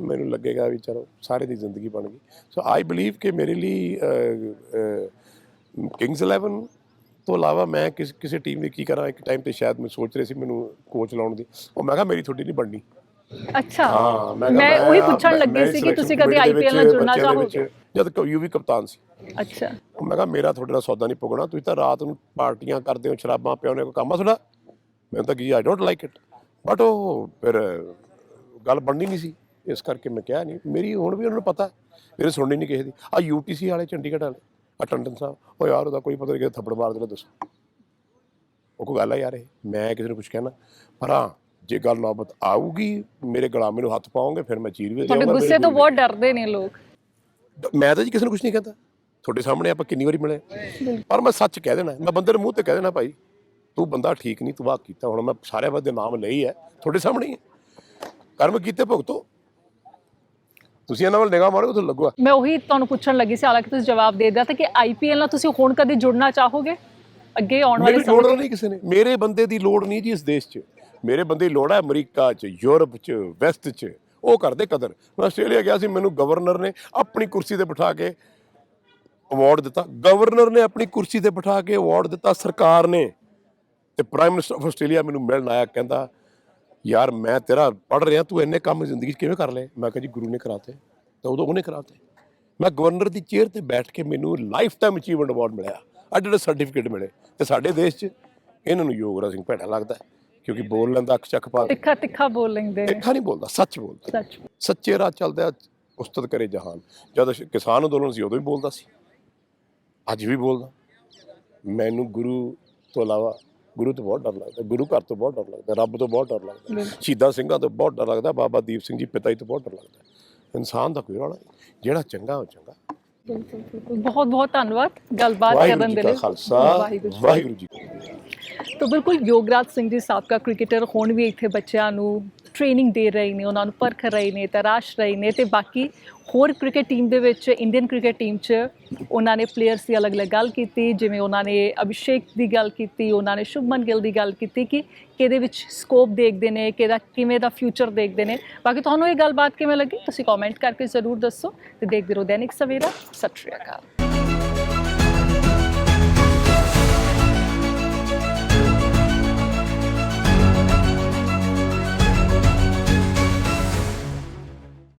ਮੈਨੂੰ ਲੱਗੇਗਾ ਵੀ ਚਲੋ, ਸਾਰੇ ਦੀ ਜ਼ਿੰਦਗੀ ਬਣ ਗਈ। ਸੋ ਆਈ ਬਲੀਵ ਕਿ ਮੇਰੇ ਲਈ ਕਿੰਗਸ 11 ਤੋਂ ਇਲਾਵਾ ਮੈਂ ਕਿਸ ਕਿਸੇ ਟੀਮ ਦੀ ਕੀ ਕਰਾਂ ਇੱਕ ਟਾਈਮ ਤੇ ਸ਼ਾਇਦ ਮੈਂ ਸੋਚ ਰਿਹਾ ਸੀ ਮੈਨੂੰ ਕੋਚ ਲਾਉਣ ਦੀ। ਉਹ ਮੈਂ ਕਿਹਾ ਮੇਰੀ ਤੁਹਾਡੀ ਨਹੀਂ ਬਣਨੀ। ਅੱਛਾ। ਹਾਂ ਮੈਂ ਉਹੀ ਪੁੱਛਣ ਲੱਗੀ ਸੀ ਕਿ ਤੁਸੀਂ ਕਦੇ ਆਈਪੀਐਲ ਨਾਲ ਜੁੜਨਾ ਚਾਹੋਗੇ? ਜਦ ਕਿ ਯੂਵੀ ਕਪਤਾਨ ਸੀ। ਅੱਛਾ। ਉਹ ਮੈਂ ਕਿਹਾ ਮੇਰਾ ਤੁਹਾਡੇ ਨਾਲ ਸੌਦਾ ਨਹੀਂ ਪੁੱਗਣਾ ਤੁਸੀਂ ਤਾਂ ਰਾਤ ਨੂੰ ਪਾਰਟੀਆਂ ਕਰਦੇ ਹੋ ਸ਼ਰਾਬਾਂ ਪਿਆਉਂਦੇ ਹੋ ਕੋਈ ਕੰਮ ਆ ਤੁਹਾਡਾ? ਮੈਨੂੰ ਤਾਂ ਕੀ I don't like it but ਉਹ ਫਿਰ ਗੱਲ ਬਣਨੀ ਨਹੀਂ ਸੀ। ਇਸ ਕਰਕੇ ਮੈਂ ਕਿਹਾ ਨਹੀਂ ਮੇਰੀ ਹੁਣ ਵੀ ਉਹਨਾਂ ਨੂੰ ਪਤਾ ਮੇਰੇ ਸੁਣਨੀ ਨਹੀਂ ਕਿਸੇ ਦੀ। ਆ ਯੂਟੀਸੀ ਵਾਲੇ ਚੰਡੀਗੜ੍ਹ ਵਾਲੇ। ਅਟੈਂਡੈਂਸ ਸਾਹਿਬ ਉਹ ਯਾਰ ਉਹਦਾ ਕੋਈ ਪਤਾ ਨਹੀਂ ਕਿ ਥੱਪੜ ਮਾਰ ਦੇਣਾ ਦੱਸੋ ਉਹ ਕੋਈ ਗੱਲ ਆ ਯਾਰ ਇਹ। ਮੈਂ ਕਿਸੇ ਨੂੰ ਕੁਝ ਕਹਿਣਾ। ਪਰ ਹਾਂ ਜੇ ਗੱਲ ਨੌਬਤ ਆਊਗੀ ਮੇਰੇ ਗੁਲਾਮੀ ਨੂੰ ਹੱਥ ਪਾਉਂਗੇ ਫਿਰ ਮੈਂ ਚੀਰ ਵੀ ਤੁਹਾਡੇ ਗੁੱਸੇ ਤੋਂ ਬਹੁਤ ਡਰਦੇ ਨੇ ਲੋਕ। ਮੈਂ ਤਾਂ ਜੀ ਕਿਸੇ ਨੂੰ ਕੁਝ ਨਹੀਂ ਕਹਿੰਦਾ। ਤੁਹਾਡੇ ਸਾਹਮਣੇ ਆਪਾਂ ਕਿੰਨੀ ਵਾਰੀ ਮਿਲੇ। ਪਰ ਮੈਂ ਸੱਚ ਕਹਿ ਦੇਣਾ। ਮੈਂ ਬੰਦੇ ਨੂੰ ਮੂੰਹ ਤੇ ਕਹਿ ਦੇਣਾ ਭਾਈ ਤੂੰ ਬੰਦਾ ਠੀਕ ਨਹੀਂ ਤੂੰ ਵਾਹ ਕੀਤਾ। ਹੁਣ ਮੈਂ ਸਾਰੇ ਬੰਦੇ ਨਾਮ ਲਈ ਹੈ। ਤੁਹਾਡੇ ਸਾਹਮਣੇ ਹੈ। ਕਰਮ ਕੀਤੇ ਭੁਗਤੋ। ਤੁਸੀਂ ਇਹਨਾਂ ਵੱਲ ਨਿਗਾਹ ਮਾਰੋ ਤੁਹਾਨੂੰ ਲੱਗੂਗਾ। ਮੈਂ ਉਹੀ ਤੁਹਾਨੂੰ ਪੁੱਛਣ ਲੱਗੀ ਸੀ ਹਾਲਾਂਕਿ ਤੁਸੀਂ ਜਵਾਬ ਦੇ ਦਿੱਤਾ ਕਿ ਆਈਪੀਐਲ ਨਾਲ ਤੁਸੀਂ ਹੁਣ ਕਦੇ ਜੁੜਨਾ ਚਾਹੋਗੇ? ਅੱਗੇ ਆਉਣ ਵਾਲੇ ਮੈਨੂੰ ਲੋੜ ਨਹੀਂ ਕਿਸੇ ਨੇ। ਮੇਰੇ ਬੰਦੇ ਦੀ ਲੋੜ ਨਹੀਂ ਜੀ ਇਸ ਦੇਸ਼ 'ਚ। ਮੇਰੇ ਬੰਦੇ ਦੀ ਲੋੜ ਹੈ ਅਮਰੀਕਾ 'ਚ ਯੂਰਪ 'ਚ ਵੈਸਟ 'ਚ। ਉਹ ਕਰਦੇ ਕਦਰ। ਮੈਂ ਆਸਟ੍ਰੇਲੀਆ ਗਿਆ ਸੀ ਮੈਨੂੰ ਗਵਰਨਰ ਨੇ ਆਪਣੀ ਕੁਰਸੀ ਤੇ ਬਿਠਾ ਕੇ ਅਵਾਰਡ ਦਿੱਤਾ। ਗਵਰਨਰ ਨੇ ਆਪਣੀ ਕੁਰਸੀ ਤੇ ਬਿਠਾ ਕੇ ਅਵਾਰਡ ਦਿੱਤਾ ਸਰਕਾਰ ਨੇ। ਤੇ ਪ੍ਰਾਈਮ ਮਿਨਿਸਟਰ ਆਫ ਆਸਟ੍ਰੇਲੀਆ ਮੈਨੂੰ ਮਿਲਣ ਆਇਆ ਕਹਿੰਦਾ ਯਾਰ ਮੈਂ ਤੇਰਾ ਪੜ ਰਿਹਾ ਤੂੰ ਇੰਨੇ ਕੰਮ ਜ਼ਿੰਦਗੀ 'ਚ ਕਿਵੇਂ ਕਰ ਲਏ? ਮੈਂ ਕਿਹਾ ਜੀ ਗੁਰੂ ਨੇ ਕਰਾਤੇ। ਤਾਂ ਉਦੋਂ ਉਹਨੇ ਕਰਾਤੇ। ਮੈਂ ਗਵਰਨਰ ਦੀ ਚੇਅਰ ਤੇ ਬੈਠ ਕੇ ਮੈਨੂੰ ਲਾਈਫ ਟਾਈਮ ਅਚੀਵਮੈਂਟ ਅਵਾਰਡ ਮਿਲਿਆ। ਜਿਹੜੇ ਸਰਟੀਫਿਕੇਟ ਮਿਲੇ। ਤੇ ਸਾਡੇ ਦੇਸ਼ 'ਚ ਇਹਨਾਂ ਨੂੰ ਯੋਗਰਾ ਸਿੰਘ ਭੈੜਾ ਲੱਗਦਾ ਕਿਉਂਕਿ ਬੋਲ ਲੈਂਦਾ ਅੱਖ ਚੱਕ ਪਾ ਤਿੱਖਾ ਤਿੱਖਾ ਬੋਲ ਲੈਂਦੇ ਇੱਖਾ ਨਹੀਂ ਬੋਲਦਾ ਸੱਚ ਬੋਲਦਾ। ਸੱਚ। ਸੱਚੇ ਰਾਹ ਚੱਲਦਾ ਉਸਤਤ ਕਰੇ ਜਹਾਨ। ਜਦ ਕਿਸਾਨ ਅੰਦੋਲਨ ਸੀ ਉਦੋਂ ਵੀ ਬੋਲਦਾ ਸੀ। ਅੱਜ ਵੀ ਬੋਲਦਾ। ਮੈਨੂੰ ਗੁਰੂ ਤੋਂ ਇਲਾਵਾ ਗੁਰੂ ਤੋਂ ਬਹੁਤ ਡਰ ਲੱਗਦਾ ਗੁਰੂ ਘਰ ਤੋਂ ਬਹੁਤ ਡਰ ਲੱਗਦਾ ਰੱਬ ਤੋਂ ਬਹੁਤ ਡਰ ਲੱਗਦਾ। ਸ਼ਹੀਦਾਂ ਸਿੰਘਾਂ ਤੋਂ ਬਹੁਤ ਡਰ ਲੱਗਦਾ ਬਾਬਾ ਦੀਪ ਸਿੰਘ ਜੀ ਪਿਤਾ ਜੀ ਤੋਂ ਬਹੁਤ ਡਰ ਲੱਗਦਾ ਇਨਸਾਨ ਦਾ ਕੋਈ ਰੌਲਾ ਜਿਹੜਾ ਚੰਗਾ ਉਹ ਚੰਗਾ ਬਿਲਕੁਲ ਬਿਲਕੁਲ ਬਹੁਤ ਬਹੁਤ ਧੰਨਵਾਦ ਗੱਲਬਾਤ ਕਰਨ ਦੇ ਲਈ ਖਾਲਸਾ ਵਾਹਿਗੁਰੂ ਜੀ। ਤਾਂ ਬਿਲਕੁਲ ਯੋਗਰਾਜ ਸਿੰਘ ਜੀ ਸਾਬਕਾ ਕ੍ਰਿਕਟਰ ਹੁਣ ਵੀ ਇੱਥੇ ਬੱਚਿਆਂ ਨੂੰ ਟ੍ਰੇਨਿੰਗ ਦੇ ਰਹੇ ਨੇ, ਉਹਨਾਂ ਨੂੰ ਪਰਖ ਰਹੇ ਨੇ, ਤਰਾਸ਼ ਰਹੇ ਨੇ ਤੇ ਬਾਕੀ ਹੋਰ ਕ੍ਰਿਕਟ ਟੀਮ ਦੇ ਵਿੱਚ ਇੰਡੀਅਨ ਕ੍ਰਿਕਟ ਟੀਮ 'ਚ ਉਹਨਾਂ ਨੇ ਪਲੇਅਰਸ ਦੀ ਅਲੱਗ-ਅਲੱਗ ਗੱਲ ਕੀਤੀ, ਜਿਵੇਂ ਉਹਨਾਂ ਨੇ ਅਭਿਸ਼ੇਕ ਦੀ ਗੱਲ ਕੀਤੀ, ਉਹਨਾਂ ਨੇ ਸ਼ੁਭਮਨ ਗਿੱਲ ਦੀ ਗੱਲ ਕੀਤੀ ਕਿ ਕਿਹਦੇ ਵਿੱਚ ਸਕੋਪ ਦੇਖਦੇ ਨੇ, ਕਿਹਦਾ, ਕਿਵੇਂ ਦਾ ਫਿਊਚਰ ਦੇਖਦੇ ਨੇ। ਬਾਕੀ ਤੁਹਾਨੂੰ ਇਹ ਗੱਲਬਾਤ ਕਿਵੇਂ ਲੱਗੀ, ਤੁਸੀਂ ਕਮੈਂਟ ਕਰਕੇ ਜ਼ਰੂਰ ਦੱਸੋ ਤੇ ਦੇਖਦੇ ਰਹੋ ਦੈਨਿਕ ਸਵੇਰਾ, ਸਤਿ ਸ਼੍ਰੀ ਅਕਾਲ।